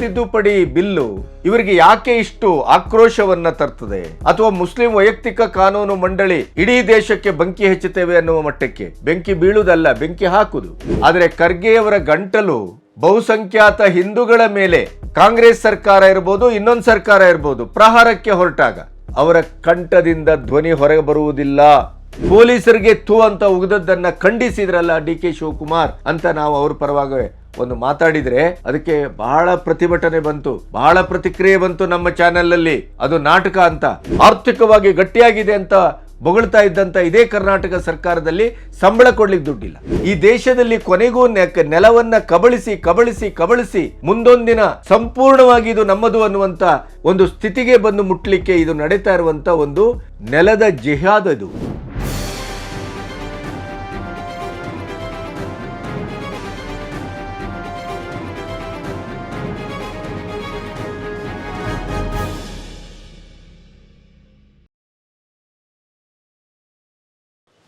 ತಿದ್ದುಪಡಿ ಬಿಲ್ಲು ಇವರಿಗೆ ಯಾಕೆ ಇಷ್ಟು ಆಕ್ರೋಶವನ್ನ ತರ್ತದೆ? ಅಥವಾ ಮುಸ್ಲಿಂ ವೈಯಕ್ತಿಕ ಕಾನೂನು ಮಂಡಳಿ ಇಡೀ ದೇಶಕ್ಕೆ ಬೆಂಕಿ ಹೆಚ್ಚುತ್ತೇವೆ ಅನ್ನುವ ಮಟ್ಟಕ್ಕೆ ಬೆಂಕಿ ಬೀಳುವುದಲ್ಲ, ಬೆಂಕಿ ಹಾಕುದು ಆದರೆ ಖರ್ಗೆಯವರ ಗಂಟಲು ಬಹುಸಂಖ್ಯಾತ ಹಿಂದೂಗಳ ಮೇಲೆ ಕಾಂಗ್ರೆಸ್ ಸರ್ಕಾರ ಇರಬಹುದು ಇನ್ನೊಂದು ಸರ್ಕಾರ ಇರಬಹುದು ಪ್ರಹಾರಕ್ಕೆ ಹೊರಟಾಗ ಅವರ ಕಂಠದಿಂದ ಧ್ವನಿ ಹೊರಗೆ ಬರುವುದಿಲ್ಲ ಪೊಲೀಸರಿಗೆ ಥೂ ಅಂತ ಉಗಿದದ್ದನ್ನ ಖಂಡಿಸಿದ್ರಲ್ಲ ಡಿ ಕೆ ಶಿವಕುಮಾರ್ ಅಂತ ನಾವು ಅವ್ರ ಪರವಾಗಿ ಒಂದು ಮಾತಾಡಿದ್ರೆ ಅದಕ್ಕೆ ಬಹಳ ಪ್ರತಿಭಟನೆ ಬಂತು, ಬಹಳ ಪ್ರತಿಕ್ರಿಯೆ ಬಂತು ನಮ್ಮ ಚಾನೆಲ್ ಅಲ್ಲಿ ಅದು ನಾಟಕ ಅಂತ. ಆರ್ಥಿಕವಾಗಿ ಗಟ್ಟಿಯಾಗಿದೆ ಅಂತ ಬೊಗಳ್ತಾ ಇದ್ದಂತ ಇದೇ ಕರ್ನಾಟಕ ಸರ್ಕಾರದಲ್ಲಿ ಸಂಬಳ ಕೊಡ್ಲಿಕ್ಕೆ ದುಡ್ಡಿಲ್ಲ. ಈ ದೇಶದಲ್ಲಿ ಕೊನೆಗೂ ನೆಲವನ್ನ ಕಬಳಿಸಿ ಕಬಳಿಸಿ ಕಬಳಿಸಿ ಮುಂದೊಂದಿನ ಸಂಪೂರ್ಣವಾಗಿ ಇದು ನಮ್ಮದು ಅನ್ನುವಂತ ಒಂದು ಸ್ಥಿತಿಗೆ ಬಂದು ಮುಟ್ಲಿಕ್ಕೆ ಇದು ನಡೀತಾ ಇರುವಂತ ಒಂದು ನೆಲದ ಜಿಹಾದ್ ಅದು.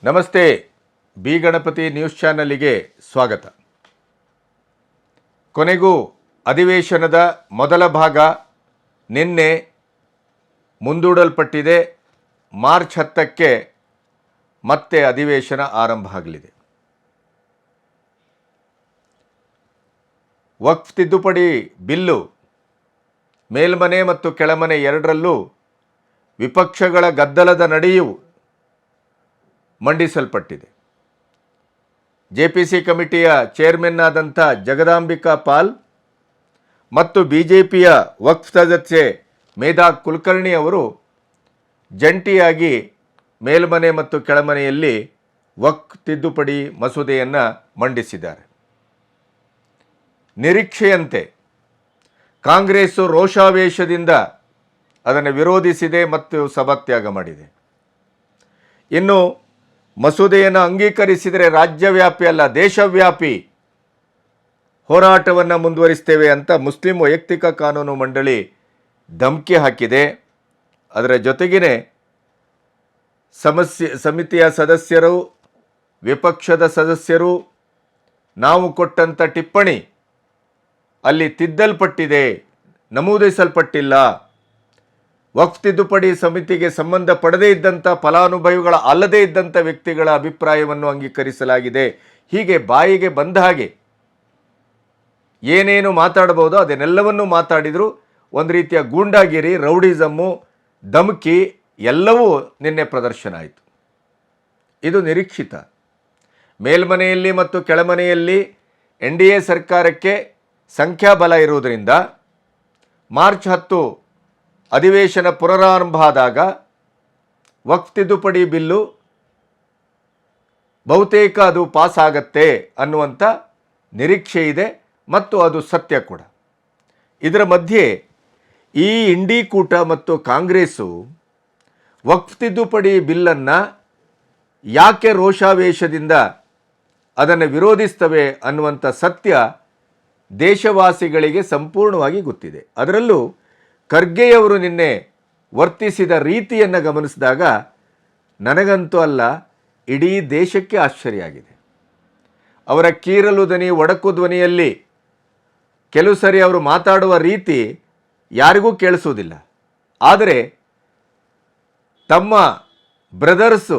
ನಮಸ್ತೆ. ಬಿ ಗಣಪತಿ ನ್ಯೂಸ್ ಚಾನಲ್ಗೆ ಸ್ವಾಗತ. ಕೊನೆಗೂ ಅಧಿವೇಶನದ ಮೊದಲ ಭಾಗ ನಿನ್ನೆ ಮುಂದೂಡಲ್ಪಟ್ಟಿದೆ. ಮಾರ್ಚ್ ಹತ್ತಕ್ಕೆ ಮತ್ತೆ ಅಧಿವೇಶನ ಆರಂಭ ಆಗಲಿದೆ. ವಕ್ಫ್ ತಿದ್ದುಪಡಿ ಬಿಲ್ಲು ಮೇಲ್ಮನೆ ಮತ್ತು ಕೆಳಮನೆ ಎರಡರಲ್ಲೂ ವಿಪಕ್ಷಗಳ ಗದ್ದಲದ ನಡೆಯೂ ಮಂಡಿಸಲ್ಪಟ್ಟಿದೆ. ಜೆ ಪಿ ಸಿ ಕಮಿಟಿಯ ಚೇರ್ಮನ್ ಆದಂಥ ಜಗದಾಂಬಿಕಾ ಪಾಲ್ ಮತ್ತು ಬಿ ಜೆ ಪಿಯ ವಕ್ಫ್ ಸದಸ್ಯೆ ಮೇಧಾ ಕುಲಕರ್ಣಿ ಅವರು ಜಂಟಿಯಾಗಿ ಮೇಲ್ಮನೆ ಮತ್ತು ಕೆಳಮನೆಯಲ್ಲಿ ವಕ್ಫ್ ತಿದ್ದುಪಡಿ ಮಸೂದೆಯನ್ನು ಮಂಡಿಸಿದ್ದಾರೆ. ನಿರೀಕ್ಷೆಯಂತೆ ಕಾಂಗ್ರೆಸ್ಸು ರೋಷಾವೇಶದಿಂದ ಅದನ್ನು ವಿರೋಧಿಸಿದೆ ಮತ್ತು ಸಭಾತ್ಯಾಗ ಮಾಡಿದೆ. ಇನ್ನು ಮಸೂದೆಯನ್ನು ಅಂಗೀಕರಿಸಿದರೆ ರಾಜ್ಯವ್ಯಾಪಿ ಅಲ್ಲ, ದೇಶವ್ಯಾಪಿ ಹೋರಾಟವನ್ನು ಮುಂದುವರಿಸ್ತೇವೆ ಅಂತ ಮುಸ್ಲಿಂ ವೈಯಕ್ತಿಕ ಕಾನೂನು ಮಂಡಳಿ ಧಮಕಿ ಹಾಕಿದೆ. ಅದರ ಜೊತೆಗೇ ಸಮಸ್ಯೆ, ಸಮಿತಿಯ ಸದಸ್ಯರು, ವಿಪಕ್ಷದ ಸದಸ್ಯರು, ನಾವು ಕೊಟ್ಟಂಥ ಟಿಪ್ಪಣಿ ಅಲ್ಲಿ ತಿದ್ದಲ್ಪಟ್ಟಿದೆ, ನಮೂದಿಸಲ್ಪಟ್ಟಿಲ್ಲ. ವಕ್ಫ್ ತಿದ್ದುಪಡಿ ಸಮಿತಿಗೆ ಸಂಬಂಧ ಪಡೆದೇ ಇದ್ದಂಥ ಫಲಾನುಭವಿಗಳ ಅಲ್ಲದೇ ಇದ್ದಂಥ ವ್ಯಕ್ತಿಗಳ ಅಭಿಪ್ರಾಯವನ್ನು ಅಂಗೀಕರಿಸಲಾಗಿದೆ. ಹೀಗೆ ಬಾಯಿಗೆ ಬಂದ ಹಾಗೆ ಏನೇನು ಮಾತಾಡಬಹುದು ಅದನ್ನೆಲ್ಲವನ್ನೂ ಮಾತಾಡಿದ್ರು. ಒಂದು ರೀತಿಯ ಗೂಂಡಾಗಿರಿ, ರೌಡಿಸಮ್ಮು, ಧಮಕಿ ಎಲ್ಲವೂ ನಿನ್ನೆ ಪ್ರದರ್ಶನ ಆಯಿತು. ಇದು ನಿರೀಕ್ಷಿತ. ಮೇಲ್ಮನೆಯಲ್ಲಿ ಮತ್ತು ಕೆಳಮನೆಯಲ್ಲಿ ಎನ್ ಡಿ ಎ ಸರ್ಕಾರಕ್ಕೆ ಸಂಖ್ಯಾಬಲ ಇರುವುದರಿಂದ ಮಾರ್ಚ್ ಹತ್ತು ಅಧಿವೇಶನ ಪುನರಾರಂಭ ಆದಾಗ ವಕ್ಫ್ ತಿದ್ದುಪಡಿ ಬಿಲ್ಲು ಬಹುತೇಕ ಅದು ಪಾಸ್ ಆಗತ್ತೆ ಅನ್ನುವಂಥ ನಿರೀಕ್ಷೆ ಇದೆ ಮತ್ತು ಅದು ಸತ್ಯ ಕೂಡ. ಇದರ ಮಧ್ಯೆ ಈ ಇಂಡಿ ಕೂಟ ಮತ್ತು ಕಾಂಗ್ರೆಸ್ಸು ವಕ್ಫ್ ತಿದ್ದುಪಡಿ ಬಿಲ್ಲನ್ನು ಯಾಕೆ ರೋಷಾವೇಶದಿಂದ ಅದನ್ನು ವಿರೋಧಿಸ್ತವೆ ಅನ್ನುವಂಥ ಸತ್ಯ ದೇಶವಾಸಿಗಳಿಗೆ ಸಂಪೂರ್ಣವಾಗಿ ಗೊತ್ತಿದೆ. ಅದರಲ್ಲೂ ಖರ್ಗೆಯವರು ನಿನ್ನೆ ವರ್ತಿಸಿದ ರೀತಿಯನ್ನು ಗಮನಿಸಿದಾಗ ನನಗಂತೂ ಅಲ್ಲ, ಇಡೀ ದೇಶಕ್ಕೆ ಆಶ್ಚರ್ಯ ಆಗಿದೆ ಅವರ ಕೀರಲು ಧ್ವನಿ ಒಡಕು ಧ್ವನಿಯಲ್ಲಿ ಕೆಲವು ಸರಿ ಅವರು ಮಾತಾಡುವ ರೀತಿ ಯಾರಿಗೂ ಕೇಳಿಸುವುದಿಲ್ಲ. ಆದರೆ ತಮ್ಮ ಬ್ರದರ್ಸು,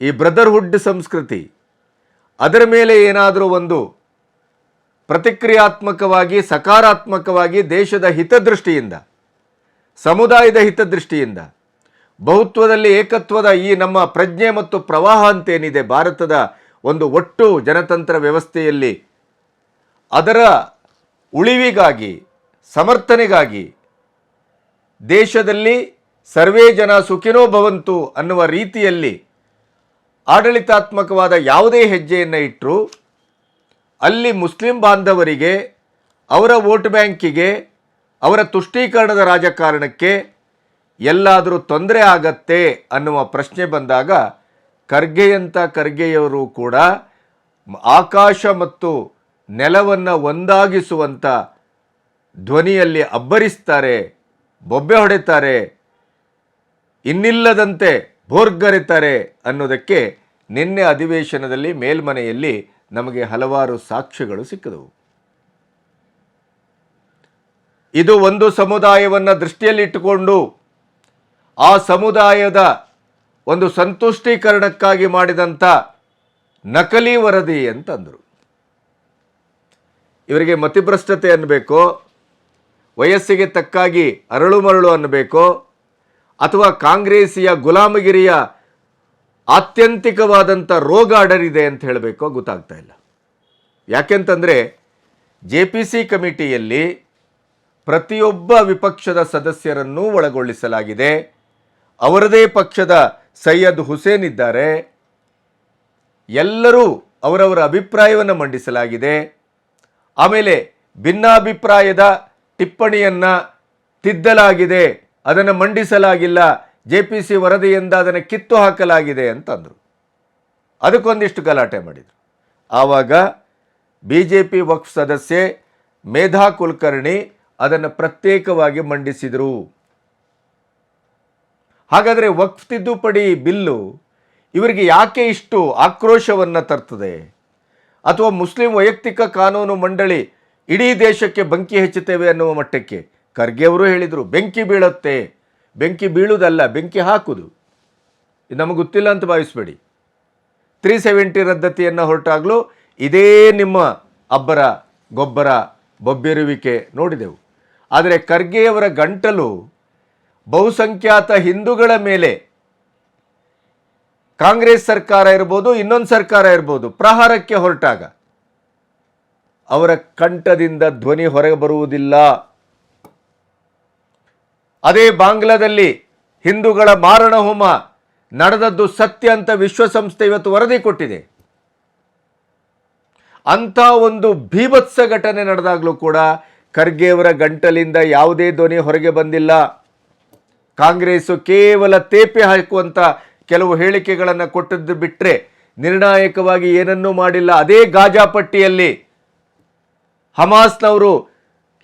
ಈ ಬ್ರದರ್ಹುಡ್ ಸಂಸ್ಕೃತಿ ಅದರ ಮೇಲೆ ಏನಾದರೂ ಒಂದು ಪ್ರತಿಕ್ರಿಯಾತ್ಮಕವಾಗಿ, ಸಕಾರಾತ್ಮಕವಾಗಿ ದೇಶದ ಹಿತದೃಷ್ಟಿಯಿಂದ, ಸಮುದಾಯದ ಹಿತದೃಷ್ಟಿಯಿಂದ, ಬಹುತ್ವದಲ್ಲಿ ಏಕತ್ವದ ಈ ನಮ್ಮ ಪ್ರಜ್ಞೆ ಮತ್ತು ಪ್ರವಾಹ ಅಂತೇನಿದೆ ಭಾರತದ ಒಂದು ಒಟ್ಟು ಜನತಂತ್ರ ವ್ಯವಸ್ಥೆಯಲ್ಲಿ, ಅದರ ಉಳಿವಿಗಾಗಿ, ಸಮರ್ಥನೆಗಾಗಿ ದೇಶದಲ್ಲಿ ಸರ್ವೇ ಜನ ಸುಖಿನೋ ಭವಂತು ಅನ್ನುವ ರೀತಿಯಲ್ಲಿ ಆಡಳಿತಾತ್ಮಕವಾದ ಯಾವುದೇ ಹೆಜ್ಜೆಯನ್ನು ಇಟ್ಟರು ಅಲ್ಲಿ ಮುಸ್ಲಿಂ ಬಾಂಧವರಿಗೆ, ಅವರ ವೋಟ್ ಬ್ಯಾಂಕಿಗೆ, ಅವರ ತುಷ್ಟೀಕರಣದ ರಾಜಕಾರಣಕ್ಕೆ ಎಲ್ಲಾದರೂ ತೊಂದರೆ ಆಗತ್ತೆ ಅನ್ನುವ ಪ್ರಶ್ನೆ ಬಂದಾಗ ಖರ್ಗೆಯಂಥ ಖರ್ಗೆಯವರು ಕೂಡ ಆಕಾಶ ಮತ್ತು ನೆಲವನ್ನು ಒಂದಾಗಿಸುವಂಥ ಧ್ವನಿಯಲ್ಲಿ ಅಬ್ಬರಿಸ್ತಾರೆ, ಬೊಬ್ಬೆ ಹೊಡೆತಾರೆ, ಇನ್ನಿಲ್ಲದಂತೆ ಭೋರ್ಗರಿತಾರೆ ಅನ್ನೋದಕ್ಕೆ ನಿನ್ನೆ ಅಧಿವೇಶನದಲ್ಲಿ ಮೇಲ್ಮನೆಯಲ್ಲಿ ನಮಗೆ ಹಲವಾರು ಸಾಕ್ಷ್ಯಗಳು ಸಿಕ್ಕದವು. ಇದು ಒಂದು ಸಮುದಾಯವನ್ನು ದೃಷ್ಟಿಯಲ್ಲಿಟ್ಟುಕೊಂಡು ಆ ಸಮುದಾಯದ ಒಂದು ಸಂತುಷ್ಟೀಕರಣಕ್ಕಾಗಿ ಮಾಡಿದಂಥ ನಕಲಿ ವರದಿ ಅಂತಂದರು. ಇವರಿಗೆ ಮತಿಭ್ರಷ್ಟತೆ ಅನ್ನಬೇಕೋ, ವಯಸ್ಸಿಗೆ ತಕ್ಕಾಗಿ ಅರಳು ಮರಳು ಅನ್ನಬೇಕೋ, ಅಥವಾ ಕಾಂಗ್ರೆಸಿಯ ಗುಲಾಮಗಿರಿಯ ಆತ್ಯಂತಿಕವಾದಂಥ ರೋಗ ಅಡರಿದೆ ಅಂತ ಹೇಳಬೇಕೋ ಗೊತ್ತಾಗ್ತಾ ಇಲ್ಲ. ಯಾಕೆಂತಂದರೆ ಜೆ ಪಿ ಸಿ ಕಮಿಟಿಯಲ್ಲಿ ಪ್ರತಿಯೊಬ್ಬ ವಿಪಕ್ಷದ ಸದಸ್ಯರನ್ನೂ ಒಳಗೊಳ್ಳಿಸಲಾಗಿದೆ. ಅವರದೇ ಪಕ್ಷದ ಸೈಯದ್ ಹುಸೇನ್ ಇದ್ದಾರೆ. ಎಲ್ಲರೂ ಅವರವರ ಅಭಿಪ್ರಾಯವನ್ನು ಮಂಡಿಸಲಾಗಿದೆ. ಆಮೇಲೆ ಭಿನ್ನಾಭಿಪ್ರಾಯದ ಟಿಪ್ಪಣಿಯನ್ನು ತಿದ್ದಲಾಗಿದೆ. ಅದನ್ನು ಮಂಡಿಸಲಾಗಿಲ್ಲ. ಜೆ ಪಿ ಸಿ ವರದಿಯಿಂದ ಅದನ್ನು ಕಿತ್ತು ಹಾಕಲಾಗಿದೆ ಅಂತಂದರು. ಅದಕ್ಕೊಂದಿಷ್ಟು ಗಲಾಟೆ ಮಾಡಿದರು. ಆವಾಗ ಬಿ ಜೆ ಪಿ ವಕ್ಫ್ ಸದಸ್ಯೆ ಮೇಧಾ ಕುಲಕರ್ಣಿ ಅದನ್ನು ಪ್ರತ್ಯೇಕವಾಗಿ ಮಂಡಿಸಿದರು. ಹಾಗಾದರೆ ವಕ್ಫ್ ತಿದ್ದುಪಡಿ ಬಿಲ್ಲು ಇವರಿಗೆ ಯಾಕೆ ಇಷ್ಟು ಆಕ್ರೋಶವನ್ನು ತರ್ತದೆ? ಅಥವಾ ಮುಸ್ಲಿಂ ವೈಯಕ್ತಿಕ ಕಾನೂನು ಮಂಡಳಿ ಇಡೀ ದೇಶಕ್ಕೆ ಬೆಂಕಿ ಹೆಚ್ಚುತ್ತೇವೆ ಅನ್ನುವ ಮಟ್ಟಕ್ಕೆ ಖರ್ಗೆ ಅವರು ಹೇಳಿದರು, ಬೆಂಕಿ ಬೀಳುತ್ತೆ. ಬೆಂಕಿ ಬೀಳುವುದಲ್ಲ, ಬೆಂಕಿ ಹಾಕುವುದು. ನಮಗೆ ಗೊತ್ತಿಲ್ಲ ಅಂತ ಭಾವಿಸ್ಬೇಡಿ. ತ್ರೀ ಸೆವೆಂಟಿ ರದ್ದತಿಯನ್ನು ಹೊರಟಾಗಲೂ ಇದೇ ನಿಮ್ಮ ಅಬ್ಬರ, ಗೊಬ್ಬರ, ಬೊಬ್ಬೆರುವಿಕೆ ನೋಡಿದೆವು. ಆದರೆ ಖರ್ಗೆಯವರ ಗಂಟಲು ಬಹುಸಂಖ್ಯಾತ ಹಿಂದೂಗಳ ಮೇಲೆ. ಕಾಂಗ್ರೆಸ್ ಸರ್ಕಾರ ಇರ್ಬೋದು, ಇನ್ನೊಂದು ಸರ್ಕಾರ ಇರ್ಬೋದು, ಪ್ರಹಾರಕ್ಕೆ ಹೊರಟಾಗ. ಅವರ ಕಂಠದಿಂದ ಧ್ವನಿ ಹೊರಗೆ ಬರುವುದಿಲ್ಲ. ಅದೇ ಬಾಂಗ್ಲಾದಲ್ಲಿ ಹಿಂದೂಗಳ ಮಾರಣ ಹೋಮ ನಡೆದದ್ದು ಸತ್ಯ ಅಂತ ವಿಶ್ವಸಂಸ್ಥೆ ಇವತ್ತು ವರದಿ ಕೊಟ್ಟಿದೆ. ಅಂಥ ಒಂದು ಭೀಭತ್ಸ ಘಟನೆ ನಡೆದಾಗಲೂ ಕೂಡ ಖರ್ಗೆಯವರ ಗಂಟಲಿಂದ ಯಾವುದೇ ಧ್ವನಿ ಹೊರಗೆ ಬಂದಿಲ್ಲ. ಕಾಂಗ್ರೆಸ್ಸು ಕೇವಲ ತೇಪೆ ಹಾಕುವಂಥ ಕೆಲವು ಹೇಳಿಕೆಗಳನ್ನು ಕೊಟ್ಟದ್ದು ಬಿಟ್ಟರೆ ನಿರ್ಣಾಯಕವಾಗಿ ಏನನ್ನೂ ಮಾಡಿಲ್ಲ. ಅದೇ ಗಾಜಾ ಪಟ್ಟಿಯಲ್ಲಿ ಹಮಾಸ್ನವರು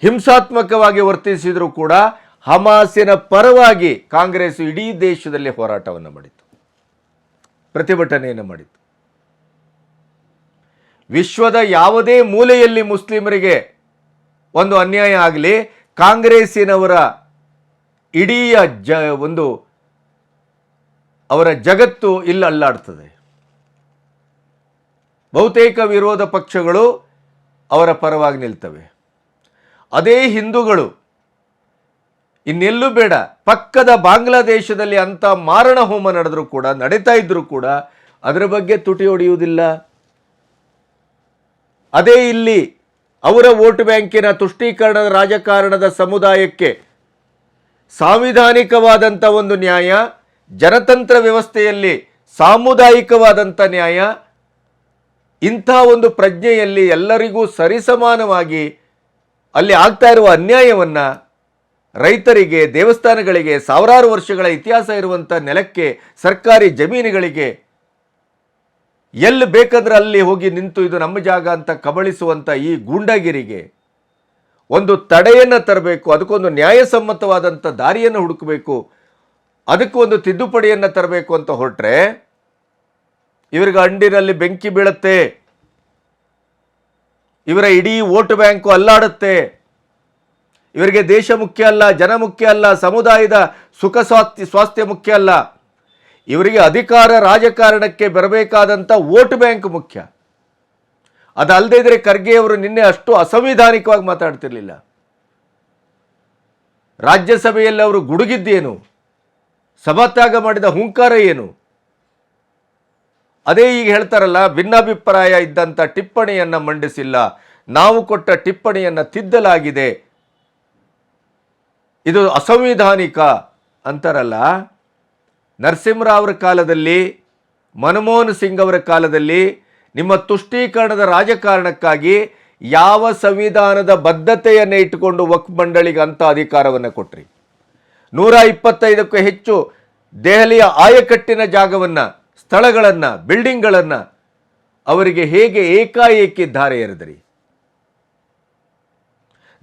ಹಿಂಸಾತ್ಮಕವಾಗಿ ವರ್ತಿಸಿದರೂ ಕೂಡ ಹಮಾಸಿನ ಪರವಾಗಿ ಕಾಂಗ್ರೆಸ್ ಇಡೀ ದೇಶದಲ್ಲಿ ಹೋರಾಟವನ್ನು ಮಾಡಿತು ಪ್ರತಿಭಟನೆಯನ್ನು ಮಾಡಿತು ವಿಶ್ವದ ಯಾವುದೇ ಮೂಲೆಯಲ್ಲಿ ಮುಸ್ಲಿಮರಿಗೆ ಒಂದು ಅನ್ಯಾಯ ಆಗಲಿ, ಕಾಂಗ್ರೆಸ್ಸಿನವರ ಇಡೀ ಜ, ಒಂದು ಅವರ ಜಗತ್ತು ಇಲ್ಲಿ ಅಲ್ಲಾಡ್ತದೆ. ಬಹುತೇಕ ವಿರೋಧ ಪಕ್ಷಗಳು ಅವರ ಪರವಾಗಿ ನಿಲ್ತವೆ. ಅದೇ ಹಿಂದೂಗಳು ಇನ್ನೆಲ್ಲೂ ಬೇಡ. ಪಕ್ಕದ ಬಾಂಗ್ಲಾದೇಶದಲ್ಲಿ ಅಂಥ ಮಾರಣ ಹೋಮ ನಡೆದರೂ ಕೂಡ, ನಡೀತಾ ಇದ್ದರೂ ಕೂಡ ಅದರ ಬಗ್ಗೆ ತುಟಿ ಹೊಡೆಯುವುದಿಲ್ಲ. ಅದೇ ಇಲ್ಲಿ ಅವರ ವೋಟ್ ಬ್ಯಾಂಕಿನ ತುಷ್ಟೀಕರಣದ ರಾಜಕಾರಣದ ಸಮುದಾಯಕ್ಕೆ ಸಾಂವಿಧಾನಿಕವಾದಂಥ ಒಂದು ನ್ಯಾಯ, ಜನತಂತ್ರ ವ್ಯವಸ್ಥೆಯಲ್ಲಿ ಸಾಮುದಾಯಿಕವಾದಂಥ ನ್ಯಾಯ, ಇಂಥ ಒಂದು ಪ್ರಜ್ಞೆಯಲ್ಲಿ ಎಲ್ಲರಿಗೂ ಸರಿಸಮಾನವಾಗಿ ಅಲ್ಲಿ ಆಗ್ತಾ ಇರುವ ಅನ್ಯಾಯವನ್ನು ರೈತರಿಗೆ ದೇವಸ್ಥಾನಗಳಿಗೆ ಸಾವಿರಾರು ವರ್ಷಗಳ ಇತಿಹಾಸ ಇರುವಂಥ ನೆಲಕ್ಕೆ ಸರ್ಕಾರಿ ಜಮೀನುಗಳಿಗೆ ಎಲ್ಲಿ ಬೇಕಂದ್ರೆ ಅಲ್ಲಿ ಹೋಗಿ ನಿಂತು ಇದು ನಮ್ಮ ಜಾಗ ಅಂತ ಕಬಳಿಸುವಂಥ ಈ ಗೂಂಡಾಗಿರಿಗೆ ಒಂದು ತಡೆಯನ್ನು ತರಬೇಕು, ಅದಕ್ಕೊಂದು ನ್ಯಾಯಸಮ್ಮತವಾದಂಥ ದಾರಿಯನ್ನು ಹುಡುಕಬೇಕು, ಅದಕ್ಕೆ ಒಂದು ತಿದ್ದುಪಡಿಯನ್ನು ತರಬೇಕು ಅಂತ ಹೊರಟ್ರೆ ಇವ್ರಿಗೆ ಅಂಡಿನಲ್ಲಿ ಬೆಂಕಿ ಬೀಳುತ್ತೆ, ಇವರ ಇಡೀ ವೋಟ್ ಬ್ಯಾಂಕು ಅಲ್ಲಾಡುತ್ತೆ. ಇವರಿಗೆ ದೇಶ ಮುಖ್ಯ ಅಲ್ಲ, ಜನ ಮುಖ್ಯ ಅಲ್ಲ, ಸಮುದಾಯದ ಸುಖ ಸ್ವಾಸ್ಥ್ಯ ಸ್ವಾಸ್ಥ್ಯ ಮುಖ್ಯ ಅಲ್ಲ. ಇವರಿಗೆ ಅಧಿಕಾರ ರಾಜಕಾರಣಕ್ಕೆ ಬರಬೇಕಾದಂಥ ವೋಟ್ ಬ್ಯಾಂಕ್ ಮುಖ್ಯ. ಅದಲ್ಲದೆ ಇದ್ರೆ ಖರ್ಗೆ ನಿನ್ನೆ ಅಷ್ಟು ಅಸಂವಿಧಾನಿಕವಾಗಿ ಮಾತಾಡ್ತಿರ್ಲಿಲ್ಲ. ರಾಜ್ಯಸಭೆಯಲ್ಲಿ ಅವರು ಗುಡುಗಿದ್ದೇನು? ಸಭಾತ್ಯಾಗ ಮಾಡಿದ ಹುಂಕಾರ ಏನು? ಅದೇ ಈಗ ಹೇಳ್ತಾರಲ್ಲ, ಭಿನ್ನಾಭಿಪ್ರಾಯ ಇದ್ದಂಥ ಟಿಪ್ಪಣಿಯನ್ನು ಮಂಡಿಸಿಲ್ಲ. ನಾವು ಕೊಟ್ಟ ಟಿಪ್ಪಣಿಯನ್ನು ತಿದ್ದಲಾಗಿದೆ. ಇದು ಅಸಂವಿಧಾನಿಕ ಅಂತಾರಲ್ಲ. ನರಸಿಂಹರಾವ್ರ ಕಾಲದಲ್ಲಿ, ಮನಮೋಹನ್ ಸಿಂಗ್ ಅವರ ಕಾಲದಲ್ಲಿ ನಿಮ್ಮ ತುಷ್ಟೀಕರಣದ ರಾಜಕಾರಣಕ್ಕಾಗಿ ಯಾವ ಸಂವಿಧಾನದ ಬದ್ಧತೆಯನ್ನು ಇಟ್ಟುಕೊಂಡು ವಕ್ಫ್ ಮಂಡಳಿಗೆ ಅಂಥ ಅಧಿಕಾರವನ್ನು ಕೊಟ್ರಿ. ನೂರ ಇಪ್ಪತ್ತೈದಕ್ಕೂ ಹೆಚ್ಚು ದೆಹಲಿಯ ಆಯಕಟ್ಟಿನ ಜಾಗವನ್ನು, ಸ್ಥಳಗಳನ್ನು, ಬಿಲ್ಡಿಂಗ್ಗಳನ್ನು ಅವರಿಗೆ ಹೇಗೆ ಏಕಾಏಕಿ ಧಾರೆ ಎರೆದ್ರಿ?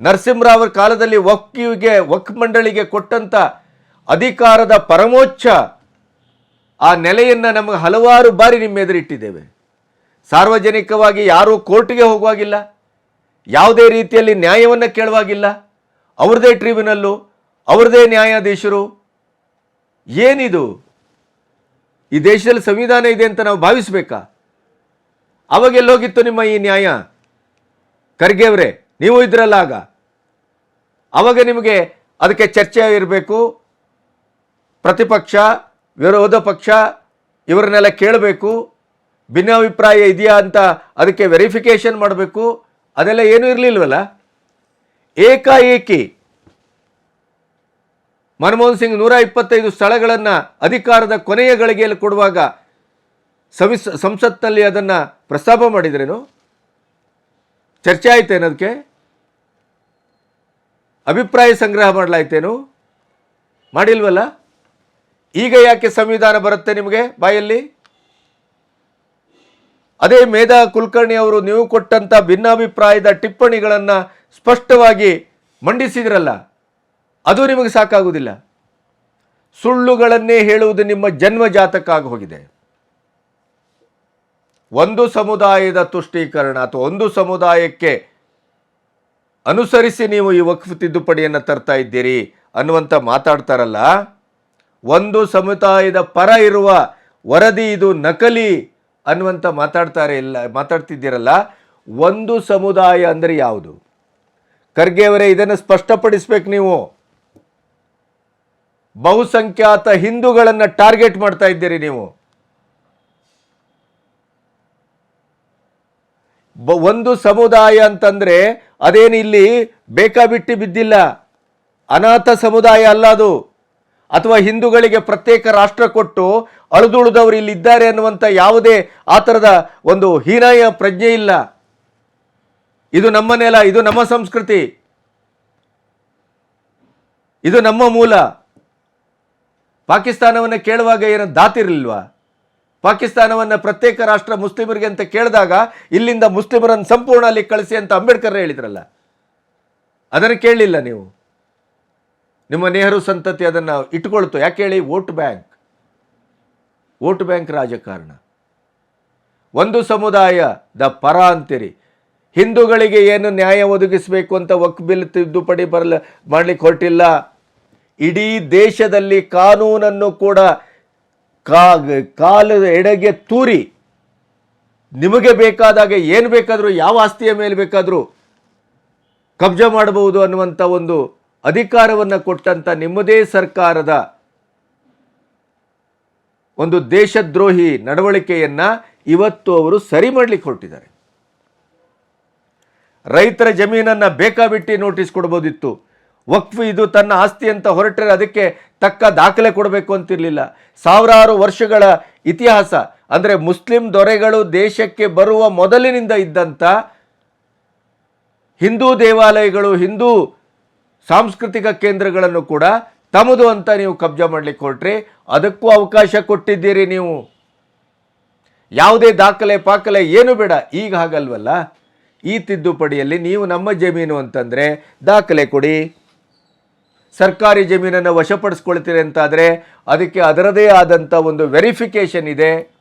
ನರಸಿಂಹರಾವ್ರ ಕಾಲದಲ್ಲಿ ವಕ್ಕಿಗೆ ವಕ್ ಮಂಡಳಿಗೆ ಕೊಟ್ಟಂತ ಅಧಿಕಾರದ ಪರಮೋಚ್ಚ ಆ ನೆಲೆಯನ್ನು ನಮಗೆ ಹಲವಾರು ಬಾರಿ ನಿಮ್ಮ ಎದುರಿಟ್ಟಿದ್ದೇವೆ. ಸಾರ್ವಜನಿಕವಾಗಿ ಯಾರೂ ಕೋರ್ಟ್ಗೆ ಹೋಗುವಾಗಿಲ್ಲ. ಯಾವುದೇ ರೀತಿಯಲ್ಲಿ ನ್ಯಾಯವನ್ನು ಕೇಳುವಾಗಿಲ್ಲ. ಅವ್ರದೇ ಟ್ರಿಬ್ಯುನಲ್ಲು, ಅವ್ರದೇ ನ್ಯಾಯಾಧೀಶರು. ಏನಿದು? ಈ ದೇಶದಲ್ಲಿ ಸಂವಿಧಾನ ಇದೆ ಅಂತ ನಾವು ಭಾವಿಸ್ಬೇಕಾ? ಅವಾಗೆಲ್ಲೋಗಿತ್ತು ನಿಮ್ಮ ಈ ನ್ಯಾಯ? ಖರ್ಗೆ ಅವರೇ ನೀವು ಇದ್ರಲ್ಲ ಆಗ. ಅವಾಗ ನಿಮಗೆ ಅದಕ್ಕೆ ಚರ್ಚೆ ಇರಬೇಕು, ಪ್ರತಿಪಕ್ಷ, ವಿರೋಧ ಪಕ್ಷ, ಇವರನ್ನೆಲ್ಲ ಕೇಳಬೇಕು, ಭಿನ್ನಾಭಿಪ್ರಾಯ ಇದೆಯಾ ಅಂತ ಅದಕ್ಕೆ ವೆರಿಫಿಕೇಷನ್ ಮಾಡಬೇಕು, ಅದೆಲ್ಲ ಏನೂ ಇರಲಿಲ್ವಲ್ಲ? ಏಕಾಏಕಿ. ಮನಮೋಹನ್ ಸಿಂಗ್ ನೂರ ಇಪ್ಪತ್ತೈದು ಸ್ಥಳಗಳನ್ನು ಅಧಿಕಾರದ ಕೊನೆಯ ಗಳಿಗೆಯಲ್ಲಿ ಕೊಡುವಾಗ ಸವಿಸ್, ಸಂಸತ್ನಲ್ಲಿ ಅದನ್ನು ಪ್ರಸ್ತಾಪ ಮಾಡಿದ್ರೇನು? ಚರ್ಚೆ ಆಯಿತೇನದಕ್ಕೆ ಅಭಿಪ್ರಾಯ ಸಂಗ್ರಹ ಮಾಡಲಾಯ್ತೇನು? ಮಾಡಿಲ್ವಲ್ಲ? ಈಗ ಯಾಕೆ ಸಂವಿಧಾನ ಬರುತ್ತೆ ನಿಮಗೆ ಬಾಯಲ್ಲಿ? ಅದೇ ಮೇಧಾ ಕುಲಕರ್ಣಿ ಅವರು ನೀವು ಕೊಟ್ಟಂಥ ಭಿನ್ನಾಭಿಪ್ರಾಯದ ಟಿಪ್ಪಣಿಗಳನ್ನು ಸ್ಪಷ್ಟವಾಗಿ ಮಂಡಿಸಿದ್ರಲ್ಲ, ಅದು ನಿಮಗೆ ಸಾಕಾಗುವುದಿಲ್ಲ. ಸುಳ್ಳುಗಳನ್ನೇ ಹೇಳುವುದು ನಿಮ್ಮ ಜನ್ಮ ಜಾತಕ್ಕಾಗಿ ಹೋಗಿದೆ. ಒಂದು ಸಮುದಾಯದ ತುಷ್ಟೀಕರಣ ಅಥವಾ ಒಂದು ಸಮುದಾಯಕ್ಕೆ ಅನುಸರಿಸಿ ನೀವು ಈ ವಕ್ಫ್ ತಿದ್ದುಪಡಿಯನ್ನು ತರ್ತಾ ಇದ್ದೀರಿ ಅನ್ನುವಂಥ ಮಾತಾಡ್ತಾರಲ್ಲ, ಒಂದು ಸಮುದಾಯದ ಪರ ಇರುವ ವರದಿ ಇದು ನಕಲಿ ಅನ್ನುವಂಥ ಮಾತಾಡ್ತಾರೆ ಇಲ್ಲ ಮಾತಾಡ್ತಿದ್ದೀರಲ್ಲ, ಒಂದು ಸಮುದಾಯ ಅಂದರೆ ಯಾವುದು? ಖರ್ಗೆ ಅವರೇ, ಇದನ್ನು ಸ್ಪಷ್ಟಪಡಿಸ್ಬೇಕು ನೀವು. ಬಹುಸಂಖ್ಯಾತ ಹಿಂದೂಗಳನ್ನು ಟಾರ್ಗೆಟ್ ಮಾಡ್ತಾ ಇದ್ದೀರಿ ನೀವು. ಒಂದು ಸಮುದಾಯ ಅಂತಂದ್ರೆ ಅದೇನು ಇಲ್ಲಿ ಬೇಕಾಬಿಟ್ಟಿ ಬಿದ್ದಿಲ್ಲ. ಅನಾಥ ಸಮುದಾಯ ಅಲ್ಲ ಅದು. ಅಥವಾ ಹಿಂದೂಗಳಿಗೆ ಪ್ರತ್ಯೇಕ ರಾಷ್ಟ್ರ ಕೊಟ್ಟು ಅಳಿದುಳಿದವರು ಇಲ್ಲಿದ್ದಾರೆ ಅನ್ನುವಂಥ ಯಾವುದೇ ಆ ಥರದ ಒಂದು ಹೀನಾಯ ಪ್ರಜ್ಞೆ ಇಲ್ಲ. ಇದು ನಮ್ಮ ನೆಲ, ಇದು ನಮ್ಮ ಸಂಸ್ಕೃತಿ. ಇದು ನಮ್ಮ ಮೂಲ. ಪಾಕಿಸ್ತಾನವನ್ನು ಕೇಳುವಾಗ ಏನು ದಾತಿರ್ಲಿಲ್ವಾ? ಪಾಕಿಸ್ತಾನವನ್ನು ಪ್ರತ್ಯೇಕ ರಾಷ್ಟ್ರ ಮುಸ್ಲಿಮರಿಗೆ ಅಂತ ಕೇಳಿದಾಗ ಇಲ್ಲಿಂದ ಮುಸ್ಲಿಮರನ್ನು ಸಂಪೂರ್ಣ ಅಲ್ಲಿ ಕಳಿಸಿ ಅಂತ ಅಂಬೇಡ್ಕರ್ ಹೇಳಿದ್ರಲ್ಲ. ಅದನ್ನು ಕೇಳಲಿಲ್ಲ ನೀವು. ನಿಮ್ಮ ನೆಹರು ಸಂತತಿ ಅದನ್ನು ಇಟ್ಕೊಳ್ತು ಯಾಕೆ ಹೇಳಿ? Vote bank. ವೋಟ್ ಬ್ಯಾಂಕ್ ರಾಜಕಾರಣ. ಒಂದು ಸಮುದಾಯದ ಪರ ಅಂತೀರಿ ಹಿಂದೂಗಳಿಗೆ ಏನು ನ್ಯಾಯ ಒದಗಿಸಬೇಕು ಅಂತ ವಕ್ ಬಿಲ್ ತಿದ್ದುಪಡಿ ಬರಲ ಮಾಡ್ಲಿಕ್ಕೆ ಹೊರಟಿಲ್ಲ. ಇಡೀ ದೇಶದಲ್ಲಿ ಕಾನೂನನ್ನು ಕೂಡ ಕಾ, ಕಾಲದ ಎಡೆಗೆ ತೂರಿ. ನಿಮಗೆ ಬೇಕಾದಾಗ ಏನು ಬೇಕಾದರೂ, ಯಾವ ಆಸ್ತಿಯ ಮೇಲೆ ಬೇಕಾದರೂ ಕಬ್ಜಾ ಮಾಡಬಹುದು ಅನ್ನುವಂಥ ಒಂದು ಅಧಿಕಾರವನ್ನು ಕೊಟ್ಟಂಥ ನಿಮ್ಮದೇ ಸರ್ಕಾರದ ಒಂದು ದೇಶದ್ರೋಹಿ ನಡವಳಿಕೆಯನ್ನು ಇವತ್ತು ಅವರು ಸರಿ ಮಾಡಲಿಕ್ಕೆ ಹೊರಟಿದ್ದಾರೆ. ರೈತರ ಜಮೀನನ್ನು ಬೇಕಾಬಿಟ್ಟಿ ನೋಟಿಸ್ ಕೊಡ್ಬೋದಿತ್ತು. ವಕ್ಫ್ ಇದು ತನ್ನ ಆಸ್ತಿ ಅಂತ ಹೊರಟರೆ ಅದಕ್ಕೆ ತಕ್ಕ ದಾಖಲೆ ಕೊಡಬೇಕು ಅಂತಿರಲಿಲ್ಲ. ಸಾವಿರಾರು ವರ್ಷಗಳ ಇತಿಹಾಸ, ಅಂದರೆ ಮುಸ್ಲಿಂ ದೊರೆಗಳು ದೇಶಕ್ಕೆ ಬರುವ ಮೊದಲಿನಿಂದ ಇದ್ದಂಥ ಹಿಂದೂ ದೇವಾಲಯಗಳು, ಹಿಂದೂ ಸಾಂಸ್ಕೃತಿಕ ಕೇಂದ್ರಗಳನ್ನು ಕೂಡ ತಮ್ಮದು ಅಂತ ನೀವು ಕಬ್ಜಾ ಮಾಡಲಿಕ್ಕೆ ಹೊರಟ್ರಿ ಅದಕ್ಕೂ ಅವಕಾಶ ಕೊಟ್ಟಿದ್ದೀರಿ ನೀವು. ಯಾವುದೇ ದಾಖಲೆ ಪಾಕಲೆ ಏನು ಬೇಡ. ಈಗ ಹಾಗಲ್ವಲ್ಲ? ಈ ತಿದ್ದುಪಡಿಯಲ್ಲಿ ನೀವು ನಮ್ಮ ಜಮೀನು ಅಂತಂದರೆ ದಾಖಲೆ ಕೊಡಿ. ಸರ್ಕಾರಿ ಜಮೀನನ್ನು ವಶಪಡಿಸ್ಕೊಳ್ತೀರಿ ಅಂತಾದರೆ ಅದಕ್ಕೆ ಅದರದೇ ಆದಂಥ ಒಂದು ವೆರಿಫಿಕೇಷನ್ ಇದೆ.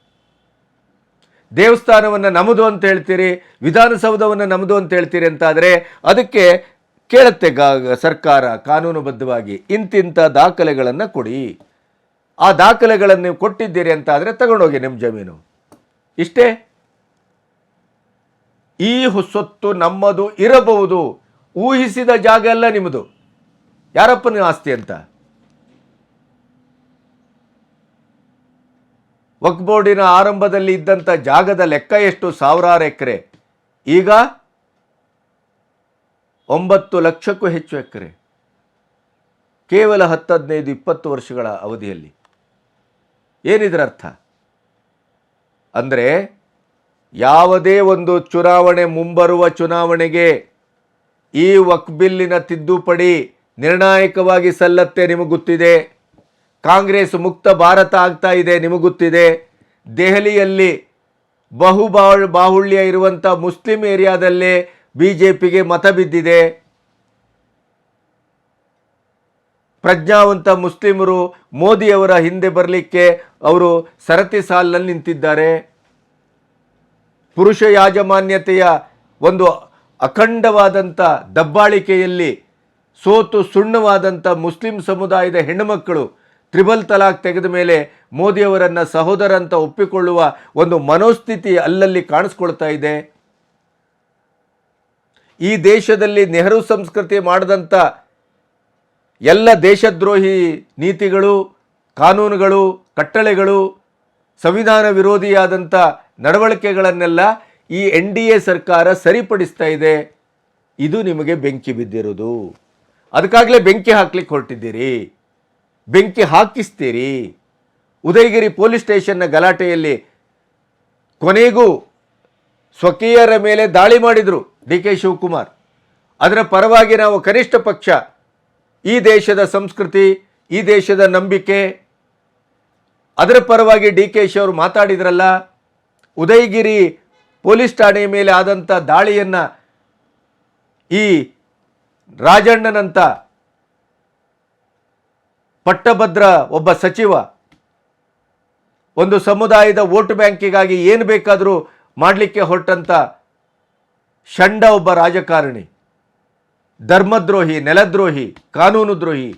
ದೇವಸ್ಥಾನವನ್ನು ನಮ್ಮದು ಅಂತ ಹೇಳ್ತೀರಿ, ವಿಧಾನಸೌಧವನ್ನು ನಮ್ಮದು ಅಂತ ಹೇಳ್ತೀರಿ ಅಂತಾದರೆ ಅದಕ್ಕೆ ಕೇಳುತ್ತೆ ಗ, ಸರ್ಕಾರ ಕಾನೂನುಬದ್ಧವಾಗಿ, ಇಂತಿಂಥ ದಾಖಲೆಗಳನ್ನು ಕೊಡಿ. ಆ ದಾಖಲೆಗಳನ್ನು ನೀವು ಕೊಟ್ಟಿದ್ದೀರಿ ಅಂತ ಆದರೆ ತಗೊಂಡೋಗಿ ನಿಮ್ಮ ಜಮೀನು. ಇಷ್ಟೇ? ಈ ಹು- ಸೊತ್ತು ನಮ್ಮದು ಇರಬಹುದು. ಊಹಿಸಿದ ಜಾಗ ಎಲ್ಲ ನಿಮ್ಮದು. ಯಾರಪ್ಪನ ಆಸ್ತಿ ಅಂತ? ವಕ್ಬೋರ್ಡಿನ ಆರಂಭದಲ್ಲಿ ಇದ್ದಂಥ ಜಾಗದ ಲೆಕ್ಕ ಎಷ್ಟು? ಸಾವಿರಾರು ಎಕರೆ. ಈಗ ಒಂಬತ್ತು ಲಕ್ಷಕ್ಕೂ ಹೆಚ್ಚು ಎಕರೆ. ಕೇವಲ ಹತ್ತು ಹದಿನೈದು ಇಪ್ಪತ್ತು ವರ್ಷಗಳ ಅವಧಿಯಲ್ಲಿ. ಏನಿದ್ರ ಅರ್ಥ? ಅಂದರೆ ಯಾವುದೇ ಒಂದು ಚುನಾವಣೆ ಮುಂಬರುವ ಚುನಾವಣೆಗೆ ಈ ವಕ್ಬಿಲ್ಲಿನ ತಿದ್ದುಪಡಿ ನಿರ್ಣಾಯಕವಾಗಿ ಸಲ್ಲತ್ತೆ ನಿಮಗೆ ಗೊತ್ತಿದೆ. ಕಾಂಗ್ರೆಸ್ ಮುಕ್ತ ಭಾರತ ಆಗ್ತಾ ಇದೆ ನಿಮಗೆ ಗೊತ್ತಿದೆ. ದೆಹಲಿಯಲ್ಲಿ ಬಹುಬಾಳ್ ಬಾಹುಳ್ಯ ಇರುವಂಥ ಮುಸ್ಲಿಂ ಏರಿಯಾದಲ್ಲೇ ಬಿ ಜೆ ಪಿಗೆ ಮತ ಬಿದ್ದಿದೆ. ಪ್ರಜ್ಞಾವಂತ ಮುಸ್ಲಿಮರು ಮೋದಿಯವರ ಹಿಂದೆ ಬರಲಿಕ್ಕೆ ಅವರು ಸರತಿ ಸಾಲಿನಲ್ಲಿ ನಿಂತಿದ್ದಾರೆ. ಪುರುಷ ಯಾಜಮಾನ್ಯತೆಯ ಒಂದು ಅಖಂಡವಾದಂಥ ದಬ್ಬಾಳಿಕೆಯಲ್ಲಿ ಸೋತು ಸುಣ್ಣವಾದಂಥ ಮುಸ್ಲಿಂ ಸಮುದಾಯದ ಹೆಣ್ಣುಮಕ್ಕಳು ತ್ರಿಬಲ್ ತಲಾಖ್ ತೆಗೆದ ಮೇಲೆ ಮೋದಿಯವರನ್ನು ಸಹೋದರ ಅಂತ ಒಪ್ಪಿಕೊಳ್ಳುವ ಒಂದು ಮನೋಸ್ಥಿತಿ ಅಲ್ಲಲ್ಲಿ ಕಾಣಿಸ್ಕೊಳ್ತಾ ಇದೆ. ಈ ದೇಶದಲ್ಲಿ ನೆಹರು ಸಂಸ್ಕೃತಿ ಮಾಡಿದಂಥ ಎಲ್ಲ ದೇಶದ್ರೋಹಿ ನೀತಿಗಳು, ಕಾನೂನುಗಳು, ಕಟ್ಟಳೆಗಳು, ಸಂವಿಧಾನ ವಿರೋಧಿಯಾದಂಥ ನಡವಳಿಕೆಗಳನ್ನೆಲ್ಲ ಈ ಎನ್ ಡಿ ಎ ಸರ್ಕಾರ ಸರಿಪಡಿಸ್ತಾ ಇದೆ. ಇದು ನಿಮಗೆ ಬೆಂಕಿ ಬಿದ್ದಿರೋದು. ಅದಕ್ಕಾಗಲೇ ಬೆಂಕಿ ಹಾಕ್ಲಿಕ್ಕೆ ಹೊರಟಿದ್ದೀರಿ. ಬೆಂಕಿ ಹಾಕಿಸ್ತೀರಿ. ಉದಯಗಿರಿ ಪೊಲೀಸ್ ಸ್ಟೇಷನ್ನ ಗಲಾಟೆಯಲ್ಲಿ ಕೊನೆಗೂ ಸ್ವಕೀಯರ ಮೇಲೆ ದಾಳಿ ಮಾಡಿದರು ಡಿ ಕೆ ಶಿವಕುಮಾರ್. ಅದರ ಪರವಾಗಿ ನಾವು ಕನಿಷ್ಠ ಪಕ್ಷ, ಈ ದೇಶದ ಸಂಸ್ಕೃತಿ, ಈ ದೇಶದ ನಂಬಿಕೆ, ಅದರ ಪರವಾಗಿ ಡಿ ಕೆ ಶಿ ಅವರು ಮಾತಾಡಿದ್ರಲ್ಲ, ಉದಯಗಿರಿ ಪೊಲೀಸ್ ಠಾಣೆಯ ಮೇಲೆ ಆದಂಥ ದಾಳಿಯನ್ನು ಈ ರಾಜಣ್ಣನಂತ ಪಟ್ಟಭದ್ರ ಒಬ್ಬ ಸಚಿವ ಒಂದು ಸಮುದಾಯದ ವೋಟ್ ಬ್ಯಾಂಕಿಗಾಗಿ ಏನು ಬೇಕಾದರೂ ಮಾಡಲಿಕ್ಕೆ ಹೊರಟಂತ ಷಂಡ ಒಬ್ಬ ರಾಜಕಾರಣಿ, ಧರ್ಮದ್ರೋಹಿ, ನೆಲದ್ರೋಹಿ, ಕಾನೂನು ದ್ರೋಹಿ.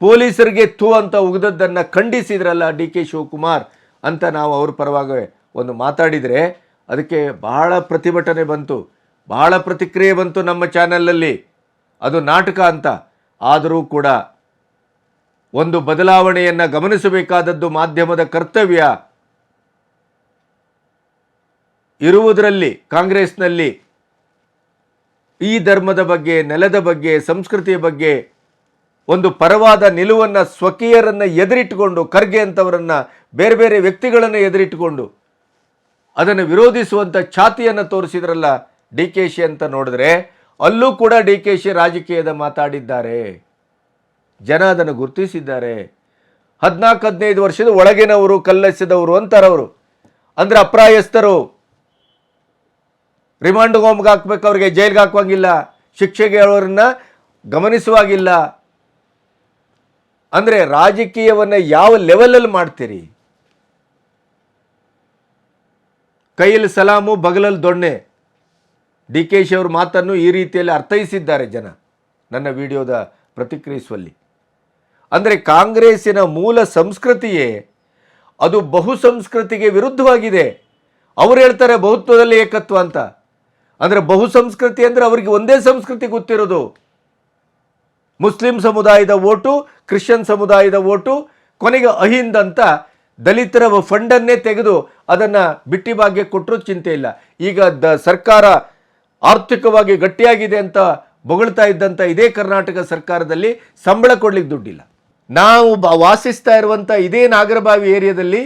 ಪೊಲೀಸರಿಗೆ ತೂ ಅಂತ ಉಗಿದದ್ದನ್ನು ಖಂಡಿಸಿದ್ರಲ್ಲ ಡಿ ಕೆ ಶಿವಕುಮಾರ್ ಅಂತ ನಾವು ಅವ್ರ ಪರವಾಗಿ ಒಂದು ಮಾತಾಡಿದರೆ ಅದಕ್ಕೆ ಬಹಳ ಪ್ರತಿಭಟನೆ ಬಂತು. ಬಹಳ ಪ್ರತಿಕ್ರಿಯೆ ಬಂತು ನಮ್ಮ ಚಾನಲಲ್ಲಿ ಅದು ನಾಟಕ ಅಂತ. ಆದರೂ ಕೂಡ ಒಂದು ಬದಲಾವಣೆಯನ್ನು ಗಮನಿಸಬೇಕಾದದ್ದು ಮಾಧ್ಯಮದ ಕರ್ತವ್ಯ. ಇರುವುದರಲ್ಲಿ ಕಾಂಗ್ರೆಸ್ನಲ್ಲಿ ಈ ಧರ್ಮದ ಬಗ್ಗೆ, ನೆಲದ ಬಗ್ಗೆ, ಸಂಸ್ಕೃತಿಯ ಬಗ್ಗೆ ಒಂದು ಪರವಾದ ನಿಲುವನ್ನು ಸ್ವಕೀಯರನ್ನು ಎದುರಿಟ್ಟುಕೊಂಡು, ಖರ್ಗೆ ಅಂತವರನ್ನು, ಬೇರೆ ಬೇರೆ ವ್ಯಕ್ತಿಗಳನ್ನು ಎದುರಿಟ್ಟುಕೊಂಡು ಅದನ್ನು ವಿರೋಧಿಸುವಂಥ ಛಾತಿಯನ್ನು ತೋರಿಸಿದ್ರಲ್ಲ ಡಿ ಕೆ ಶಿ ಅಂತ ನೋಡಿದ್ರೆ ಅಲ್ಲೂ ಕೂಡ ಡಿ ಕೆ ಶಿ ರಾಜಕೀಯದ ಮಾತಾಡಿದ್ದಾರೆ. ಜನ ಅದನ್ನು ಗುರುತಿಸಿದ್ದಾರೆ. ಹದಿನಾಲ್ಕು, ಹದಿನೈದು ವರ್ಷದ ಒಳಗಿನವರು, ಕಲ್ಲೆಸೆದವರು ಅಂತಾರವರು. ಅಂದರೆ ಅಪ್ರಾಯಸ್ಥರು. ರಿಮಾಂಡ್ ಹೋಮ್ಗೆ ಹಾಕ್ಬೇಕು, ಅವ್ರಿಗೆ ಜೈಲ್ಗೆ ಹಾಕುವಂಗಿಲ್ಲ. ಶಿಕ್ಷೆಗೆ ಅವರನ್ನು ಗಮನಿಸುವಾಗಿಲ್ಲ. ಅಂದರೆ ರಾಜಕೀಯವನ್ನು ಯಾವ ಲೆವೆಲಲ್ಲಿ ಮಾಡ್ತೀರಿ? ಕೈಯಲ್ಲಿ ಸಲಾಮು, ಬಗಲಲ್ಲಿ ದೊಣ್ಣೆ. ಡಿ ಕೆ ಶಿ ಅವ್ರ ಮಾತನ್ನು ಈ ರೀತಿಯಲ್ಲಿ ಅರ್ಥೈಸಿದ್ದಾರೆ ಜನ ನನ್ನ ವಿಡಿಯೋದ ಪ್ರತಿಕ್ರಿಯಿಸುವಲ್ಲಿ. ಅಂದರೆ ಕಾಂಗ್ರೆಸ್ಸಿನ ಮೂಲ ಸಂಸ್ಕೃತಿಯೇ ಅದು ಬಹು ಸಂಸ್ಕೃತಿಗೆ ವಿರುದ್ಧವಾಗಿದೆ. ಅವ್ರು ಹೇಳ್ತಾರೆ ಬಹುತ್ವದಲ್ಲಿ ಏಕತ್ವ ಅಂತ. ಅಂದರೆ ಬಹು ಸಂಸ್ಕೃತಿ ಅಂದರೆ ಅವರಿಗೆ ಒಂದೇ ಸಂಸ್ಕೃತಿ ಗೊತ್ತಿರೋದು. ಮುಸ್ಲಿಂ ಸಮುದಾಯದ ಓಟು, ಕ್ರಿಶ್ಚಿಯನ್ ಸಮುದಾಯದ ಓಟು, ಕೊನೆಗೆ ಅಹಿಂದ್ ಅಂತ ದಲಿತರ ಫಂಡನ್ನೇ ತೆಗೆದು ಅದನ್ನು ಬಿಟ್ಟಿ ಭಾಗ್ಯ ಕೊಟ್ಟರು ಚಿಂತೆ ಇಲ್ಲ. ಈಗ ದ ಸರ್ಕಾರ ಆರ್ಥಿಕವಾಗಿ ಗಟ್ಟಿಯಾಗಿದೆ ಅಂತ ಬೊಗಳ್ತಾ ಇದ್ದಂಥ ಇದೇ ಕರ್ನಾಟಕ ಸರ್ಕಾರದಲ್ಲಿ ಸಂಬಳ ಕೊಡ್ಲಿಕ್ಕೆ ದುಡ್ಡಿಲ್ಲ. ನಾವು ವಾಸಿಸ್ತಾ ಇರುವಂಥ ಇದೇ ನಾಗರಬಾವಿ ಏರಿಯಾದಲ್ಲಿ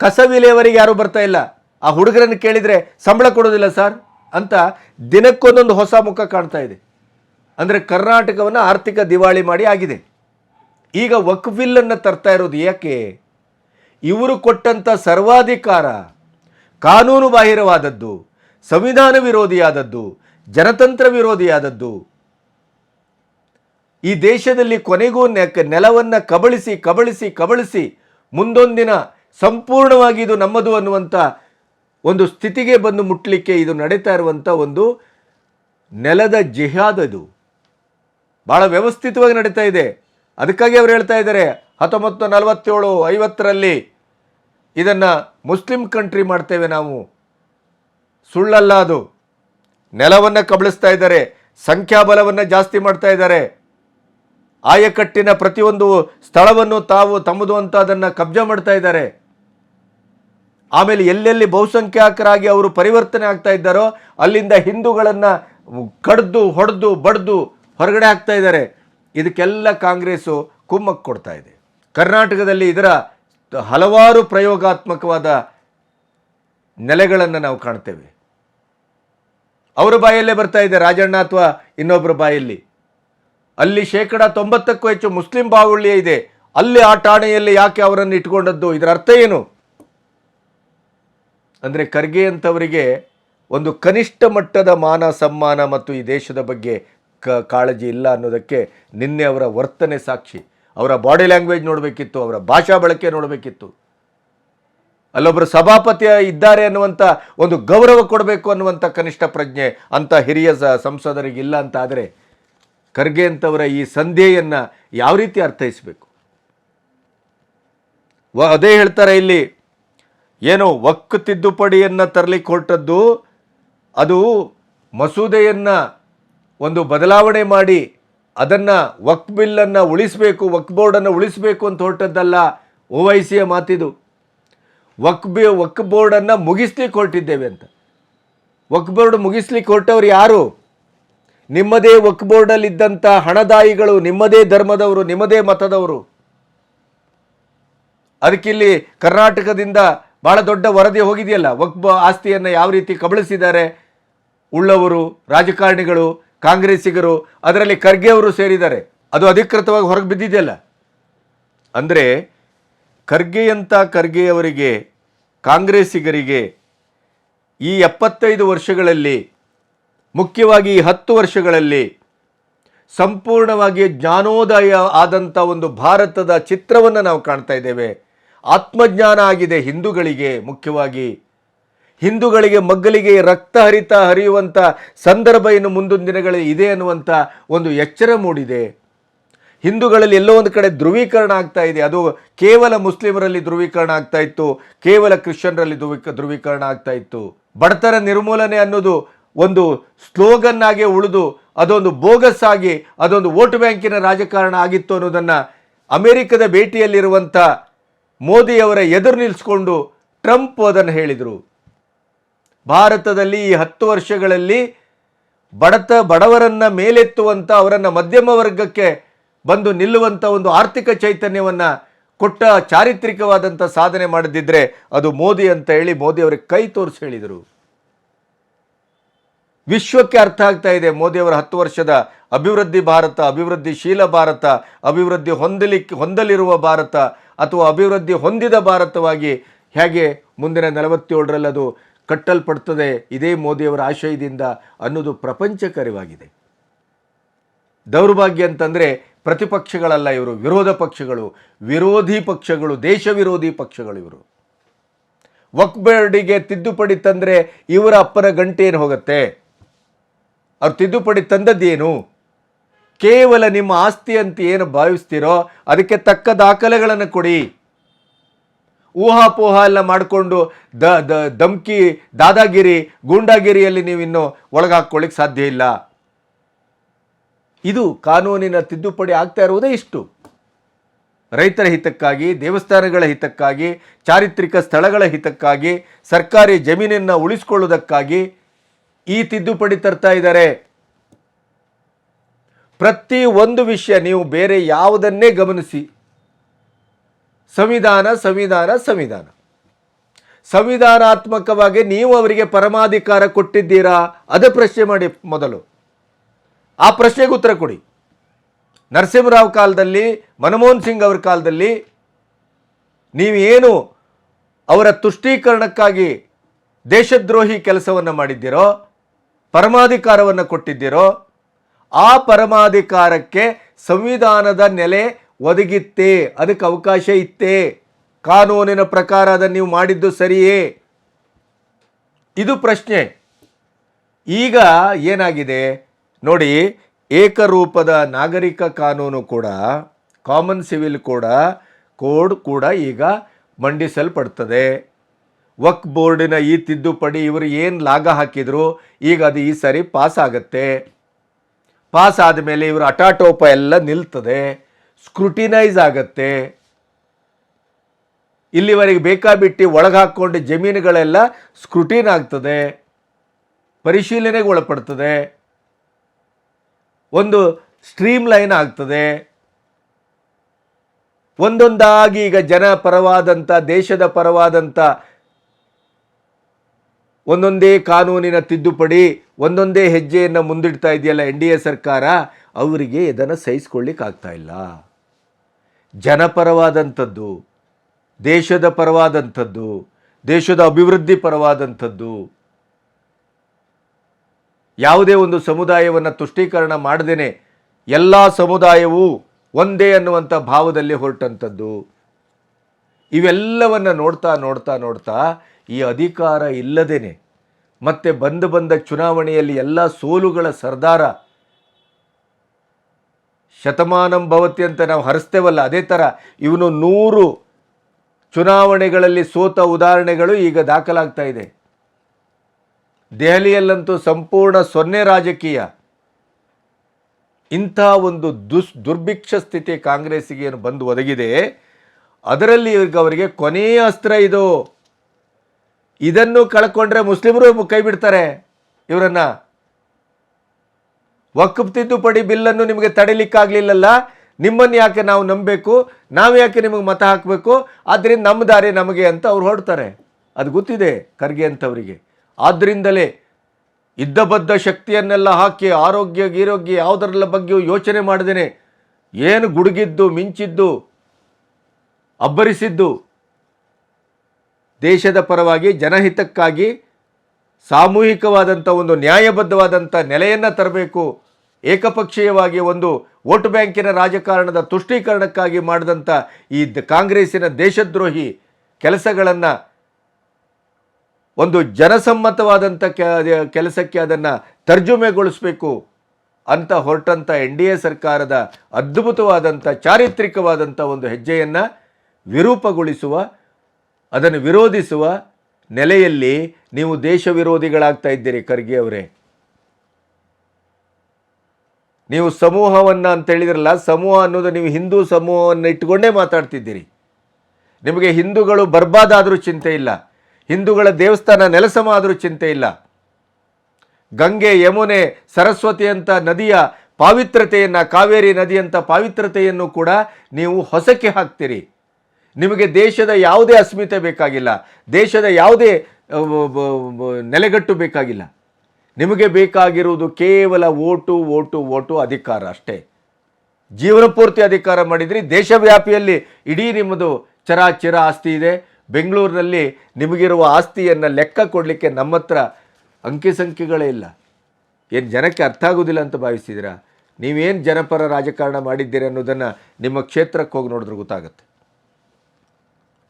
ಕಸ ವಿಲೇವರಿಗೆ ಯಾರೂ ಬರ್ತಾ ಇಲ್ಲ? ಆ ಹುಡುಗರನ್ನು ಕೇಳಿದರೆ ಸಂಬಳ ಕೊಡೋದಿಲ್ಲ ಸರ್ ಅಂತ ದಿನಕ್ಕೊಂದೊಂದು ಹೊಸ ಮುಖ ಕಾಣ್ತಾ ಇದೆ. ಅಂದರೆ ಕರ್ನಾಟಕವನ್ನು ಆರ್ಥಿಕ ದಿವಾಳಿ ಮಾಡಿ ಆಗಿದೆ. ಈಗ ವಕ್ಫಿಲ್ಲನ್ನು ತರ್ತಾ ಇರೋದು ಯಾಕೆ? ಇವರು ಕೊಟ್ಟಂಥ ಸರ್ವಾಧಿಕಾರ ಕಾನೂನು ಬಾಹಿರವಾದದ್ದು ಸಂವಿಧಾನ ವಿರೋಧಿಯಾದದ್ದು, ಜನತಂತ್ರ ವಿರೋಧಿಯಾದದ್ದು. ಈ ದೇಶದಲ್ಲಿ ಕೊನೆಗೂ ನೆಲವನ್ನು ಕಬಳಿಸಿ ಕಬಳಿಸಿ ಕಬಳಿಸಿ ಮುಂದೊಂದಿನ ಸಂಪೂರ್ಣವಾಗಿ ಇದು ನಮ್ಮದು ಅನ್ನುವಂಥ ಒಂದು ಸ್ಥಿತಿಗೆ ಬಂದು ಮುಟ್ಟಲಿಕ್ಕೆ ಇದು ನಡೀತಾ ಇರುವಂಥ ಒಂದು ನೆಲದ ಜಿಹಾದ್ ಅದು. ಭಾಳ ವ್ಯವಸ್ಥಿತವಾಗಿ ನಡೀತಾ ಇದೆ. ಅದಕ್ಕಾಗಿ ಅವರು ಹೇಳ್ತಾ ಇದ್ದಾರೆ, ಹತ್ತೊಂಬತ್ತು ನಲವತ್ತೇಳು ಐವತ್ತರಲ್ಲಿ ಇದನ್ನು ಮುಸ್ಲಿಂ ಕಂಟ್ರಿ ಮಾಡ್ತೇವೆ ನಾವು. ಸುಳ್ಳಲ್ಲ ಅದು ನೆಲವನ್ನು ಕಬಳಿಸ್ತಾ ಇದ್ದಾರೆ, ಸಂಖ್ಯಾಬಲವನ್ನು ಜಾಸ್ತಿ ಮಾಡ್ತಾ ಇದ್ದಾರೆ. ಆಯಕಟ್ಟಿನ ಪ್ರತಿಯೊಂದು ಸ್ಥಳವನ್ನು ತಾವು ತಮ್ಮದು ಅಂತ ಅದನ್ನು ಕಬ್ಜಾ ಮಾಡ್ತಾ ಇದ್ದಾರೆ. ಆಮೇಲೆ ಎಲ್ಲೆಲ್ಲಿ ಬಹುಸಂಖ್ಯಾತರಾಗಿ ಅವರು ಪರಿವರ್ತನೆ ಆಗ್ತಾ ಇದ್ದಾರೋ, ಅಲ್ಲಿಂದ ಹಿಂದೂಗಳನ್ನು ಕಡ್ದು, ಹೊಡೆದು, ಬಡ್ದು ಹೊರಗಡೆ ಹಾಕ್ತಾ ಇದ್ದಾರೆ. ಇದಕ್ಕೆಲ್ಲ ಕಾಂಗ್ರೆಸ್ಸು ಕುಮ್ಮಕ್ಕು ಕೊಡ್ತಾ ಇದೆ. ಕರ್ನಾಟಕದಲ್ಲಿ ಇದರ ಹಲವಾರು ಪ್ರಯೋಗಾತ್ಮಕವಾದ ನೆಲೆಗಳನ್ನು ನಾವು ಕಾಣ್ತೇವೆ. ಅವರ ಬಾಯಲ್ಲೇ ಬರ್ತಾ ಇದೆ, ರಾಜಣ್ಣ ಅಥವಾ ಇನ್ನೊಬ್ಬರ ಬಾಯಲ್ಲಿ. ಅಲ್ಲಿ ಶೇಕಡ ತೊಂಬತ್ತಕ್ಕೂ ಹೆಚ್ಚು ಮುಸ್ಲಿಂ ಬಾಹುಳ್ಯ ಇದೆ. ಅಲ್ಲಿ ಆ ಠಾಣೆಯಲ್ಲಿ ಯಾಕೆ ಅವರನ್ನು ಇಟ್ಕೊಂಡದ್ದು? ಇದರ ಅರ್ಥ ಏನು? ಅಂದರೆ ಖರ್ಗೆ ಅಂತವರಿಗೆ ಒಂದು ಕನಿಷ್ಠ ಮಟ್ಟದ ಮಾನ ಸಮ್ಮಾನ ಮತ್ತು ಈ ದೇಶದ ಬಗ್ಗೆ ಕ ಕಾಳಜಿ ಇಲ್ಲ ಅನ್ನೋದಕ್ಕೆ ನಿನ್ನೆ ಅವರ ವರ್ತನೆ ಸಾಕ್ಷಿ. ಅವರ ಬಾಡಿ ಲ್ಯಾಂಗ್ವೇಜ್ ನೋಡಬೇಕಿತ್ತು, ಅವರ ಭಾಷಾ ಬಳಕೆ ನೋಡಬೇಕಿತ್ತು. ಅಲ್ಲೊಬ್ಬರು ಸಭಾಪತಿ ಇದ್ದಾರೆ ಅನ್ನುವಂಥ ಒಂದು ಗೌರವ ಕೊಡಬೇಕು ಅನ್ನುವಂಥ ಕನಿಷ್ಠ ಪ್ರಜ್ಞೆ ಅಂತ ಹಿರಿಯ ಸ- ಸಂಸದರಿಗೆ ಇಲ್ಲ ಅಂತ ಆದರೆ ಖರ್ಗೆ ಅಂತವರ ಈ ಸಂಧ್ಯೆಯನ್ನು ಯಾವ ರೀತಿ ಅರ್ಥೈಸಬೇಕು? ವ ಅದೇ ಹೇಳ್ತಾರೆ ಇಲ್ಲಿ, ಏನು ವಕ್ ತಿದ್ದುಪಡಿಯನ್ನು ತರಲಿಕ್ಕೆ ಹೊರಟದ್ದು, ಅದು ಮಸೂದೆಯನ್ನು ಒಂದು ಬದಲಾವಣೆ ಮಾಡಿ ಅದನ್ನು ವಕ್ ಬಿಲ್ಲನ್ನು ಉಳಿಸಬೇಕು ವಕ್ ಬೋರ್ಡನ್ನು ಉಳಿಸಬೇಕು ಅಂತ ಹೊರಟದ್ದಲ್ಲ, ಓವೈಸಿಯ ಮಾತಿದು. ವಕ್ ಬಿ ವಕ್ ಬೋರ್ಡನ್ನು ಮುಗಿಸ್ಲಿಕ್ಕೆ ಹೊರಟಿದ್ದೇವೆ ಅಂತ. ವಕ್ ಬೋರ್ಡ್ ಮುಗಿಸ್ಲಿಕ್ಕೆ ಹೊರಟವ್ರು ಯಾರು? ನಿಮ್ಮದೇ ವಕ್ ಬೋರ್ಡಲ್ಲಿ ಇದ್ದಂಥ ಹಣದಾಯಿಗಳು, ನಿಮ್ಮದೇ ಧರ್ಮದವರು, ನಿಮ್ಮದೇ ಮತದವರು. ಅದಕ್ಕಿಲ್ಲಿ ಕರ್ನಾಟಕದಿಂದ ಭಾಳ ದೊಡ್ಡ ವರದಿ ಹೋಗಿದೆಯಲ್ಲ, ವಕ್ಬ ಆಸ್ತಿಯನ್ನು ಯಾವ ರೀತಿ ಕಬಳಿಸಿದ್ದಾರೆ? ಉಳ್ಳವರು, ರಾಜಕಾರಣಿಗಳು, ಕಾಂಗ್ರೆಸ್ಸಿಗರು, ಅದರಲ್ಲಿ ಖರ್ಗೆ ಅವರು ಸೇರಿದ್ದಾರೆ. ಅದು ಅಧಿಕೃತವಾಗಿ ಹೊರಗೆ ಬಿದ್ದಿದೆಯಲ್ಲ. ಅಂದರೆ ಖರ್ಗೆಯಂಥ ಖರ್ಗೆಯವರಿಗೆ, ಕಾಂಗ್ರೆಸ್ಸಿಗರಿಗೆ ಈ ಎಪ್ಪತ್ತೈದು ವರ್ಷಗಳಲ್ಲಿ, ಮುಖ್ಯವಾಗಿ ಈ ಹತ್ತು ವರ್ಷಗಳಲ್ಲಿ ಸಂಪೂರ್ಣವಾಗಿ ಜ್ಞಾನೋದಯ ಆದಂಥ ಒಂದು ಭಾರತದ ಚಿತ್ರವನ್ನು ನಾವು ಕಾಣ್ತಾ ಇದ್ದೇವೆ. ಆತ್ಮಜ್ಞಾನ ಆಗಿದೆ ಹಿಂದೂಗಳಿಗೆ ಮುಖ್ಯವಾಗಿ. ಹಿಂದೂಗಳಿಗೆ ಮಗ್ಗಲಿಗೆ ರಕ್ತ ಹರಿತ ಹರಿಯುವಂಥ ಸಂದರ್ಭ ಇನ್ನು ಮುಂದಿನ ದಿನಗಳಲ್ಲಿ ಇದೆ ಅನ್ನುವಂಥ ಒಂದು ಎಚ್ಚರ ಮೂಡಿದೆ. ಹಿಂದೂಗಳಲ್ಲಿ ಎಲ್ಲೋ ಒಂದು ಕಡೆ ಧ್ರುವೀಕರಣ ಆಗ್ತಾ ಇದೆ. ಅದು ಕೇವಲ ಮುಸ್ಲಿಮರಲ್ಲಿ ಧ್ರುವೀಕರಣ ಆಗ್ತಾ ಇತ್ತು, ಕೇವಲ ಕ್ರಿಶ್ಚಿಯನ್ರಲ್ಲಿ ಧ್ರುವೀಕ, ಧ್ರುವೀಕರಣ ಆಗ್ತಾ ಇತ್ತು. ಬಡತನ ನಿರ್ಮೂಲನೆ ಅನ್ನೋದು ಒಂದು ಸ್ಲೋಗನ್ ಆಗಿ ಉಳಿದು, ಅದೊಂದು ಬೋಗಸ್ ಆಗಿ, ಅದೊಂದು ವೋಟ್ ಬ್ಯಾಂಕಿನ ರಾಜಕಾರಣ ಆಗಿತ್ತು ಅನ್ನೋದನ್ನು ಅಮೆರಿಕದ ಭೇಟಿಯಲ್ಲಿರುವಂಥ ಮೋದಿಯವರ ಎದುರು ನಿಲ್ಲಿಸ್ಕೊಂಡು ಟ್ರಂಪ್ ಅದನ್ನು ಹೇಳಿದರು. ಭಾರತದಲ್ಲಿ ಈ ಹತ್ತು ವರ್ಷಗಳಲ್ಲಿ ಬಡತ, ಬಡವರನ್ನ ಮೇಲೆತ್ತುವಂಥ ಅವರನ್ನು ಮಧ್ಯಮ ವರ್ಗಕ್ಕೆ ಬಂದು ನಿಲ್ಲುವಂಥ ಒಂದು ಆರ್ಥಿಕ ಚೈತನ್ಯವನ್ನು ಕೊಟ್ಟ ಚಾರಿತ್ರಿಕವಾದಂಥ ಸಾಧನೆ ಮಾಡದಿದ್ದರೆ ಅದು ಮೋದಿ ಅಂತ ಹೇಳಿ ಮೋದಿ ಅವರಿಗೆ ಕೈ ತೋರಿಸಿ ಹೇಳಿದರು. ವಿಶ್ವಕ್ಕೆ ಅರ್ಥ ಆಗ್ತಾ ಇದೆ ಮೋದಿಯವರ ಹತ್ತು ವರ್ಷದ ಅಭಿವೃದ್ಧಿ ಭಾರತ ಅಭಿವೃದ್ಧಿಶೀಲ ಭಾರತ, ಅಭಿವೃದ್ಧಿ ಹೊಂದಲಿಕ್ಕೆ ಹೊಂದಲಿರುವ ಭಾರತ ಅಥವಾ ಅಭಿವೃದ್ಧಿ ಹೊಂದಿದ ಭಾರತವಾಗಿ ಹೇಗೆ ಮುಂದಿನ ನಲವತ್ತೇಳರಲ್ಲಿ ಅದು ಕಟ್ಟಲ್ಪಡ್ತದೆ ಇದೇ ಮೋದಿಯವರ ಆಶಯದಿಂದ ಅನ್ನೋದು ಪ್ರಪಂಚಕರವಾಗಿದೆ. ದೌರ್ಭಾಗ್ಯ ಅಂತಂದರೆ ಪ್ರತಿಪಕ್ಷಗಳಲ್ಲ ಇವರು, ವಿರೋಧ ಪಕ್ಷಗಳು, ವಿರೋಧಿ ಪಕ್ಷಗಳು, ದೇಶ ವಿರೋಧಿ ಪಕ್ಷಗಳು ಇವರು. ವಕ್ಬೇರ್ಡಿಗೆ ತಿದ್ದುಪಡಿ ತಂದರೆ ಇವರ ಅಪ್ಪನ ಗಂಟೆ ಏನು ಹೋಗುತ್ತೆ? ಅವ್ರು ತಿದ್ದುಪಡಿ ತಂದದ್ದೇನು? ಕೇವಲ ನಿಮ್ಮ ಆಸ್ತಿ ಅಂತ ಏನು ಭಾವಿಸ್ತೀರೋ ಅದಕ್ಕೆ ತಕ್ಕ ದಾಖಲೆಗಳನ್ನು ಕೊಡಿ. ಊಹಾಪೋಹ ಎಲ್ಲ ಮಾಡಿಕೊಂಡು ದ ಧಮ್ಕಿ, ದಾದಾಗಿರಿ, ಗೂಂಡಾಗಿರಿಯಲ್ಲಿ ನೀವಿನ್ನು ಒಳಗಾಕ್ಕೊಳ್ಳಿಕ್ಕೆ ಸಾಧ್ಯ ಇಲ್ಲ. ಇದು ಕಾನೂನಿನ ತಿದ್ದುಪಡಿ ಆಗ್ತಾ ಇರುವುದೇ ಇಷ್ಟು. ರೈತರ ಹಿತಕ್ಕಾಗಿ, ದೇವಸ್ಥಾನಗಳ ಹಿತಕ್ಕಾಗಿ, ಚಾರಿತ್ರಿಕ ಸ್ಥಳಗಳ ಹಿತಕ್ಕಾಗಿ, ಸರ್ಕಾರಿ ಜಮೀನನ್ನು ಉಳಿಸ್ಕೊಳ್ಳೋದಕ್ಕಾಗಿ ಈ ತಿದ್ದುಪಡಿ ತರ್ತಾ ಇದ್ದಾರೆ. ಪ್ರತಿ ಒಂದು ವಿಷಯ ನೀವು ಬೇರೆ ಯಾವುದನ್ನೇ ಗಮನಿಸಿ. ಸಂವಿಧಾನ ಸಂವಿಧಾನ ಸಂವಿಧಾನ. ಸಂವಿಧಾನಾತ್ಮಕವಾಗಿ ನೀವು ಅವರಿಗೆ ಪರಮಾಧಿಕಾರ ಕೊಟ್ಟಿದ್ದೀರಾ? ಅದೇ ಪ್ರಶ್ನೆ ಮಾಡಿ ಮೊದಲು. ಆ ಪ್ರಶ್ನೆಗೆ ಉತ್ತರ ಕೊಡಿ. ನರಸಿಂಹರಾವ್ ಕಾಲದಲ್ಲಿ, ಮನಮೋಹನ್ ಸಿಂಗ್ ಅವರ ಕಾಲದಲ್ಲಿ ನೀವೇನು ಅವರ ತುಷ್ಟೀಕರಣಕ್ಕಾಗಿ ದೇಶದ್ರೋಹಿ ಕೆಲಸವನ್ನು ಮಾಡಿದ್ದೀರೋ, ಪರಮಾಧಿಕಾರವನ್ನು ಕೊಟ್ಟಿದ್ದೀರೋ, ಆ ಪರಮಾಧಿಕಾರಕ್ಕೆ ಸಂವಿಧಾನದ ನೆಲೆ ಒದಗಿತ್ತೇ, ಅದಕ್ಕೆ ಅವಕಾಶ ಇತ್ತೇ, ಕಾನೂನಿನ ಪ್ರಕಾರ ಅದನ್ನು ನೀವು ಮಾಡಿದ್ದು ಸರಿಯೇ? ಇದು ಪ್ರಶ್ನೆ. ಈಗ ಏನಾಗಿದೆ? ನೋಡಿ, ಏಕರೂಪದ ನಾಗರಿಕ ಕಾನೂನು ಕೂಡ ಕಾಮನ್ ಸಿವಿಲ್ ಕೂಡ ಕೋಡ್ ಕೂಡ ಈಗ ಮಂಡಿಸಲ್ಪಡ್ತದೆ. ವಕ್ ಬೋರ್ಡಿನ ಈ ತಿದ್ದುಪಡಿ ಇವರು ಏನು ಲಾಗ ಹಾಕಿದ್ರು, ಈಗ ಅದು ಈ ಸರಿ ಪಾಸ್ ಆಗುತ್ತೆ. ಪಾಸ್ ಆದಮೇಲೆ ಇವರು ಅಟಾಟೋಪ ಎಲ್ಲ ನಿಲ್ತದೆ. ಸ್ಕ್ರುಟಿನೈಸ್ ಆಗತ್ತೆ. ಇಲ್ಲಿವರೆಗೆ ಬೇಕಾಬಿಟ್ಟು ಒಳಗೆ ಹಾಕ್ಕೊಂಡು ಜಮೀನುಗಳೆಲ್ಲ ಸ್ಕ್ರುಟಿನ್ ಆಗ್ತದೆ. ಪರಿಶೀಲನೆಗೆ ಒಳಪಡ್ತದೆ. ಒಂದು ಸ್ಟ್ರೀಮ್ ಲೈನ್ ಆಗ್ತದೆ. ಒಂದೊಂದಾಗಿ ಈಗ ಜನ ಪರವಾದಂಥ, ದೇಶದ ಪರವಾದಂಥ ಒಂದೊಂದೇ ಕಾನೂನಿನ ತಿದ್ದುಪಡಿ, ಒಂದೊಂದೇ ಹೆಜ್ಜೆಯನ್ನು ಮುಂದಿಡ್ತಾ ಇದೆಯಲ್ಲ ಎನ್ ಡಿ ಎ ಸರ್ಕಾರ, ಅವರಿಗೆ ಇದನ್ನು ಸಹಿಸ್ಕೊಳ್ಳಿಕ್ಕಾಗ್ತಾ ಇಲ್ಲ. ಜನಪರವಾದಂಥದ್ದು ದೇಶದ ಪರವಾದಂಥದ್ದು, ದೇಶದ ಅಭಿವೃದ್ಧಿ ಪರವಾದಂಥದ್ದು ಯಾವುದೇ ಒಂದು ಸಮುದಾಯವನ್ನು ತುಷ್ಟೀಕರಣ ಮಾಡದೇನೆ ಎಲ್ಲ ಸಮುದಾಯವೂ ಒಂದೇ ಅನ್ನುವಂಥ ಭಾವದಲ್ಲಿ ಹೊರಟಂಥದ್ದು. ಇವೆಲ್ಲವನ್ನು ನೋಡ್ತಾ ನೋಡ್ತಾ ನೋಡ್ತಾ ಈ ಅಧಿಕಾರ ಇಲ್ಲದೇನೆ ಮತ್ತೆ ಬಂದು ಬಂದ ಚುನಾವಣೆಯಲ್ಲಿ ಎಲ್ಲ ಸೋಲುಗಳ ಸರ್ದಾರ ಶತಮಾನಂ ಭವತಿ ಅಂತ ನಾವು ಹರಿಸ್ತೇವಲ್ಲ, ಅದೇ ಥರ ಇವನು ನೂರು ಚುನಾವಣೆಗಳಲ್ಲಿ ಸೋತ ಉದಾಹರಣೆಗಳು ಈಗ ದಾಖಲಾಗ್ತಾ ಇದೆ. ದೆಹಲಿಯಲ್ಲಂತೂ ಸಂಪೂರ್ಣ ಸೊನ್ನೆ ರಾಜಕೀಯ. ಇಂಥ ಒಂದು ದುಸ್, ದುರ್ಭಿಕ್ಷ ಸ್ಥಿತಿ ಕಾಂಗ್ರೆಸ್ಸಿಗೆ ಏನು ಬಂದು ಒದಗಿದೆ, ಅದರಲ್ಲಿ ಅವರಿಗೆ ಕೊನೆಯ ಅಸ್ತ್ರ ಇದು. ಇದನ್ನು ಕಳ್ಕೊಂಡ್ರೆ ಮುಸ್ಲಿಮರು ಕೈ ಬಿಡ್ತಾರೆ ಇವರನ್ನ. ವಕ್ಫ್ ತಿದ್ದುಪಡಿ ಬಿಲ್ಲನ್ನು ನಿಮಗೆ ತಡಿಲಿಕ್ಕಾಗಲಿಲ್ಲಲ್ಲ, ನಿಮ್ಮನ್ನು ಯಾಕೆ ನಾವು ನಂಬಬೇಕು, ನಾವು ಯಾಕೆ ನಿಮಗೆ ಮತ ಹಾಕಬೇಕು ಆದ್ದರಿಂದ ನಮ್ಮ ದಾರಿ ನಮಗೆ ಅಂತ ಅವ್ರು ಹೊರಡ್ತಾರೆ. ಅದು ಗೊತ್ತಿದೆ ಖರ್ಗೆ ಅಂತವರಿಗೆ. ಆದ್ದರಿಂದಲೇ ಇದ್ದ ಬದ್ದ ಶಕ್ತಿಯನ್ನೆಲ್ಲ ಹಾಕಿ ಆರೋಗ್ಯ, ಗೀರೋಗ್ಯ ಯಾವುದರ ಬಗ್ಗೆಯೂ ಯೋಚನೆ ಮಾಡದೇನೆ. ಏನು ಗುಡುಗಿದ್ದು, ಮಿಂಚಿದ್ದು, ಅಬ್ಬರಿಸಿದ್ದು, ದೇಶದ ಪರವಾಗಿ, ಜನಹಿತಕ್ಕಾಗಿ ಸಾಮೂಹಿಕವಾದಂಥ ಒಂದು ನ್ಯಾಯಬದ್ಧವಾದಂಥ ನೆಲೆಯನ್ನು ತರಬೇಕು, ಏಕಪಕ್ಷೀಯವಾಗಿ ಒಂದು ವೋಟ್ ಬ್ಯಾಂಕಿನ ರಾಜಕಾರಣದ ತುಷ್ಟೀಕರಣಕ್ಕಾಗಿ ಮಾಡಿದಂಥ ಈ ಕಾಂಗ್ರೆಸ್ಸಿನ ದೇಶದ್ರೋಹಿ ಕೆಲಸಗಳನ್ನು ಒಂದು ಜನಸಮ್ಮತವಾದಂಥ ಕೆಲಸಕ್ಕೆ ಅದನ್ನು ತರ್ಜುಮೆಗೊಳಿಸಬೇಕು ಅಂತ ಹೊರಟಂಥ ಎನ್ ಡಿ ಎ ಸರ್ಕಾರದ ಅದ್ಭುತವಾದಂಥ ಚಾರಿತ್ರಿಕವಾದಂಥ ಒಂದು ಹೆಜ್ಜೆಯನ್ನು ವಿರೂಪಗೊಳಿಸುವ, ಅದನ್ನು ವಿರೋಧಿಸುವ ನೆಲೆಯಲ್ಲಿ ನೀವು ದೇಶ ವಿರೋಧಿಗಳಾಗ್ತಾ ಇದ್ದೀರಿ ಖರ್ಗೆ ಅವರೇ. ನೀವು ಸಮೂಹವನ್ನು ಅಂತ ಹೇಳಿದ್ರಲ್ಲ, ಸಮೂಹ ಅನ್ನೋದು ನೀವು ಹಿಂದೂ ಸಮೂಹವನ್ನು ಇಟ್ಟುಕೊಂಡೇ ಮಾತಾಡ್ತಿದ್ದೀರಿ. ನಿಮಗೆ ಹಿಂದೂಗಳು ಬರ್ಬಾದಾದರೂ ಚಿಂತೆ ಇಲ್ಲ. ಹಿಂದೂಗಳ ದೇವಸ್ಥಾನ ನೆಲಸಮ ಆದರೂ ಚಿಂತೆ ಇಲ್ಲ. ಗಂಗೆ, ಯಮುನೆ ಸರಸ್ವತಿ ಅಂತ ನದಿಯ ಪಾವಿತ್ರತೆಯನ್ನು ಕಾವೇರಿ ನದಿಯಂಥ ಪಾವಿತ್ರತೆಯನ್ನು ಕೂಡ ನೀವು ಹೊಸಕ್ಕೆ ಹಾಕ್ತೀರಿ. ನಿಮಗೆ ದೇಶದ ಯಾವುದೇ ಅಸ್ಮಿತೆ ಬೇಕಾಗಿಲ್ಲ. ದೇಶದ ಯಾವುದೇ ನೆಲೆಗಟ್ಟು ಬೇಕಾಗಿಲ್ಲ. ನಿಮಗೆ ಬೇಕಾಗಿರುವುದು ಕೇವಲ ಓಟು ಓಟು ಓಟು ಅಧಿಕಾರ ಅಷ್ಟೇ. ಜೀವನ ಪೂರ್ತಿ ಅಧಿಕಾರ ಮಾಡಿದ್ರಿ. ದೇಶವ್ಯಾಪಿಯಲ್ಲಿ ಇಡೀ ನಿಮ್ಮದು ಚರಾಚಿರ ಆಸ್ತಿ ಇದೆ. ಬೆಂಗಳೂರಿನಲ್ಲಿ ನಿಮಗಿರುವ ಆಸ್ತಿಯನ್ನು ಲೆಕ್ಕ ಕೊಡಲಿಕ್ಕೆ ನಮ್ಮ ಹತ್ರ ಅಂಕಿ ಸಂಖ್ಯೆಗಳೇ ಇಲ್ಲ. ಏನು ಜನಕ್ಕೆ ಅರ್ಥ ಆಗೋದಿಲ್ಲ ಅಂತ ಭಾವಿಸಿದ್ದೀರಾ? ನೀವೇನು ಜನಪರ ರಾಜಕಾರಣ ಮಾಡಿದ್ದೀರಿ ಅನ್ನೋದನ್ನು ನಿಮ್ಮ ಕ್ಷೇತ್ರಕ್ಕೆ ಹೋಗಿ ನೋಡಿದ್ರೆ ಗೊತ್ತಾಗುತ್ತೆ.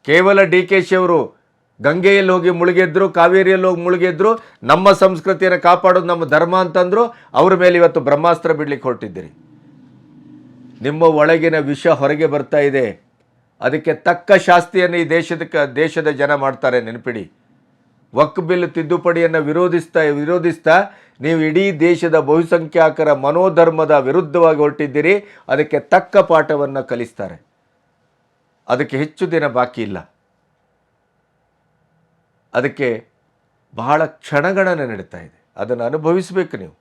ಕೇವಲ ಡಿ ಕೆ ಶಿ ಅವರು ಗಂಗೆಯಲ್ಲಿ ಹೋಗಿ ಮುಳುಗೆದ್ರು, ಕಾವೇರಿಯಲ್ಲಿ ಹೋಗಿ ಮುಳುಗೆದ್ರು, ನಮ್ಮ ಸಂಸ್ಕೃತಿಯನ್ನು ಕಾಪಾಡೋದು ನಮ್ಮ ಧರ್ಮ ಅಂತಂದ್ರು, ಅವ್ರ ಮೇಲೆ ಇವತ್ತು ಬ್ರಹ್ಮಾಸ್ತ್ರ ಬಿಡ್ಲಿಕ್ಕೆ ಹೊರಟಿದ್ದೀರಿ. ನಿಮ್ಮ ಒಳಗಿನ ವಿಷ ಹೊರಗೆ ಬರ್ತಾ ಇದೆ. ಅದಕ್ಕೆ ತಕ್ಕ ಶಾಸ್ತಿಯನ್ನು ಈ ದೇಶದ ದೇಶದ ಜನ ಮಾಡ್ತಾರೆ, ನೆನಪಿಡಿ. ವಕ್ ಬಿಲ್ ತಿದ್ದುಪಡಿಯನ್ನು ವಿರೋಧಿಸ್ತಾ ವಿರೋಧಿಸ್ತಾ ನೀವು ಇಡೀ ದೇಶದ ಬಹುಸಂಖ್ಯಾತರ ಮನೋಧರ್ಮದ ವಿರುದ್ಧವಾಗಿ ಹೊರಟಿದ್ದೀರಿ, ಅದಕ್ಕೆ ತಕ್ಕ ಪಾಠವನ್ನು ಕಲಿಸ್ತಾರೆ. ಅದಕ್ಕೆ ಹೆಚ್ಚು ದಿನ ಬಾಕಿ ಇಲ್ಲ. ಅದಕ್ಕೆ ಬಹಳ ಕ್ಷಣಗಣನೆ ನಡೀತಾ ಇದೆ. ಅದನ್ನು ಅನುಭವಿಸಬೇಕು ನೀವು.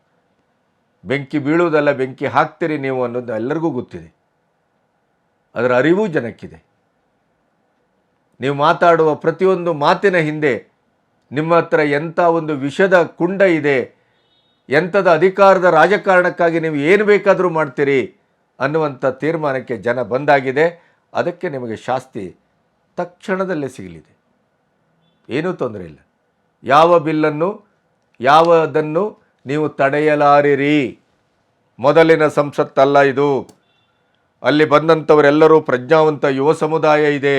ಬೆಂಕಿ ಬೀಳುವುದಲ್ಲ, ಬೆಂಕಿ ಹಾಕ್ತೀರಿ ನೀವು ಅನ್ನೋದು ಎಲ್ಲರಿಗೂ ಗೊತ್ತಿದೆ. ಅದರ ಅರಿವು ಜನಕ್ಕಿದೆ. ನೀವು ಮಾತಾಡುವ ಪ್ರತಿಯೊಂದು ಮಾತಿನ ಹಿಂದೆ ನಿಮ್ಮ ಹತ್ರ ಎಂಥ ಒಂದು ವಿಷದ ಕುಂಡ ಇದೆ, ಎಂಥದ ಅಧಿಕಾರದ ರಾಜಕಾರಣಕ್ಕಾಗಿ ನೀವು ಏನು ಬೇಕಾದರೂ ಮಾಡ್ತೀರಿ ಅನ್ನುವಂಥ ತೀರ್ಮಾನಕ್ಕೆ ಜನ ಬಂದಾಗಿದೆ. ಅದಕ್ಕೆ ನಿಮಗೆ ಶಾಸ್ತಿ ತಕ್ಷಣದಲ್ಲೇ ಸಿಗಲಿದೆ. ಏನೂ ತೊಂದರೆ ಇಲ್ಲ. ಯಾವ ಬಿಲ್ಲನ್ನು, ಯಾವದನ್ನು ನೀವು ತಡೆಯಲಾರಿರಿ. ಮೊದಲಿನ ಸಂಸತ್ತಲ್ಲ ಇದು. ಅಲ್ಲಿ ಬಂದಂಥವರೆಲ್ಲರೂ ಪ್ರಜ್ಞಾವಂತ ಯುವ ಸಮುದಾಯ ಇದೆ.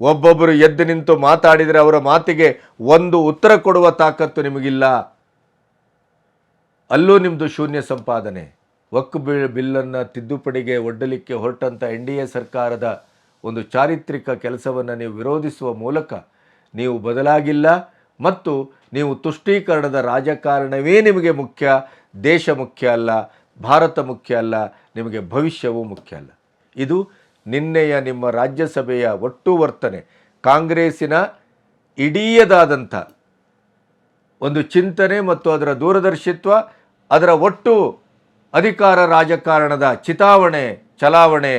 ಒಬ್ಬೊಬ್ಬರು ಎದ್ದು ನಿಂತು ಮಾತಾಡಿದರೆ ಅವರ ಮಾತಿಗೆ ಒಂದು ಉತ್ತರ ಕೊಡುವ ತಾಕತ್ತು ನಿಮಗಿಲ್ಲ. ಅಲ್ಲೂ ನಿಮ್ಮದು ಶೂನ್ಯ ಸಂಪಾದನೆ. ಒಕ್ಕು ಬಿಲ್ ಬಿಲ್ಲನ್ನು ತಿದ್ದುಪಡಿಗೆ ಒಡ್ಡಲಿಕ್ಕೆ ಹೊರಟಂಥ ಎನ್ ಡಿ ಎ ಸರ್ಕಾರದ ಒಂದು ಚಾರಿತ್ರಿಕ ಕೆಲಸವನ್ನು ನೀವು ವಿರೋಧಿಸುವ ಮೂಲಕ ನೀವು ಬದಲಾಗಿಲ್ಲ ಮತ್ತು ನೀವು ತುಷ್ಟೀಕರಣದ ರಾಜಕಾರಣವೇ ನಿಮಗೆ ಮುಖ್ಯ, ದೇಶ ಮುಖ್ಯ ಅಲ್ಲ. ಭಾರತ ಮುಖ್ಯ ಅಲ್ಲ, ನಿಮಗೆ ಭವಿಷ್ಯವೂ ಮುಖ್ಯ ಅಲ್ಲ. ಇದು ನಿನ್ನೆಯ ನಿಮ್ಮ ರಾಜ್ಯಸಭೆಯ ಒಟ್ಟು ವರ್ತನೆ. ಕಾಂಗ್ರೆಸ್ಸಿನ ಇಡೀಯದಾದಂಥ ಒಂದು ಚಿಂತನೆ ಮತ್ತು ಅದರ ದೂರದರ್ಶಿತ್ವ, ಅದರ ಒಟ್ಟು ಅಧಿಕಾರ ರಾಜಕಾರಣದ ಚಿತಾವಣೆ, ಚಲಾವಣೆ,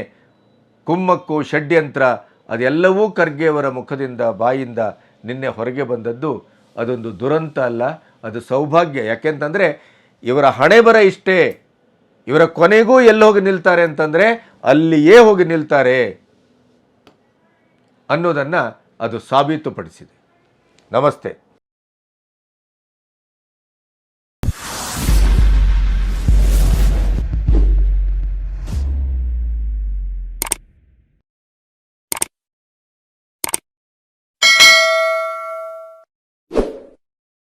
ಕುಮ್ಮಕ್ಕು, ಷಡ್ಯಂತ್ರ, ಅದೆಲ್ಲವೂ ಖರ್ಗೆಯವರ ಮುಖದಿಂದ, ಬಾಯಿಂದ ನಿನ್ನೆ ಹೊರಗೆ ಬಂದದ್ದು ಅದೊಂದು ದುರಂತ ಅಲ್ಲ, ಅದು ಸೌಭಾಗ್ಯ. ಯಾಕೆಂತಂದರೆ ಇವರ ಹಣೆ ಬರ ಇಷ್ಟೇ ಇವರ ಕೊನೆಗೂ ಎಲ್ಲಿ ಹೋಗಿ ನಿಲ್ತಾರೆ ಅಂತಂದರೆ ಅಲ್ಲಿಯೇ ಹೋಗಿ ನಿಲ್ತಾರೆ ಅನ್ನೋದನ್ನು ಅದು ಸಾಬೀತುಪಡಿಸಿದೆ. ನಮಸ್ತೆ.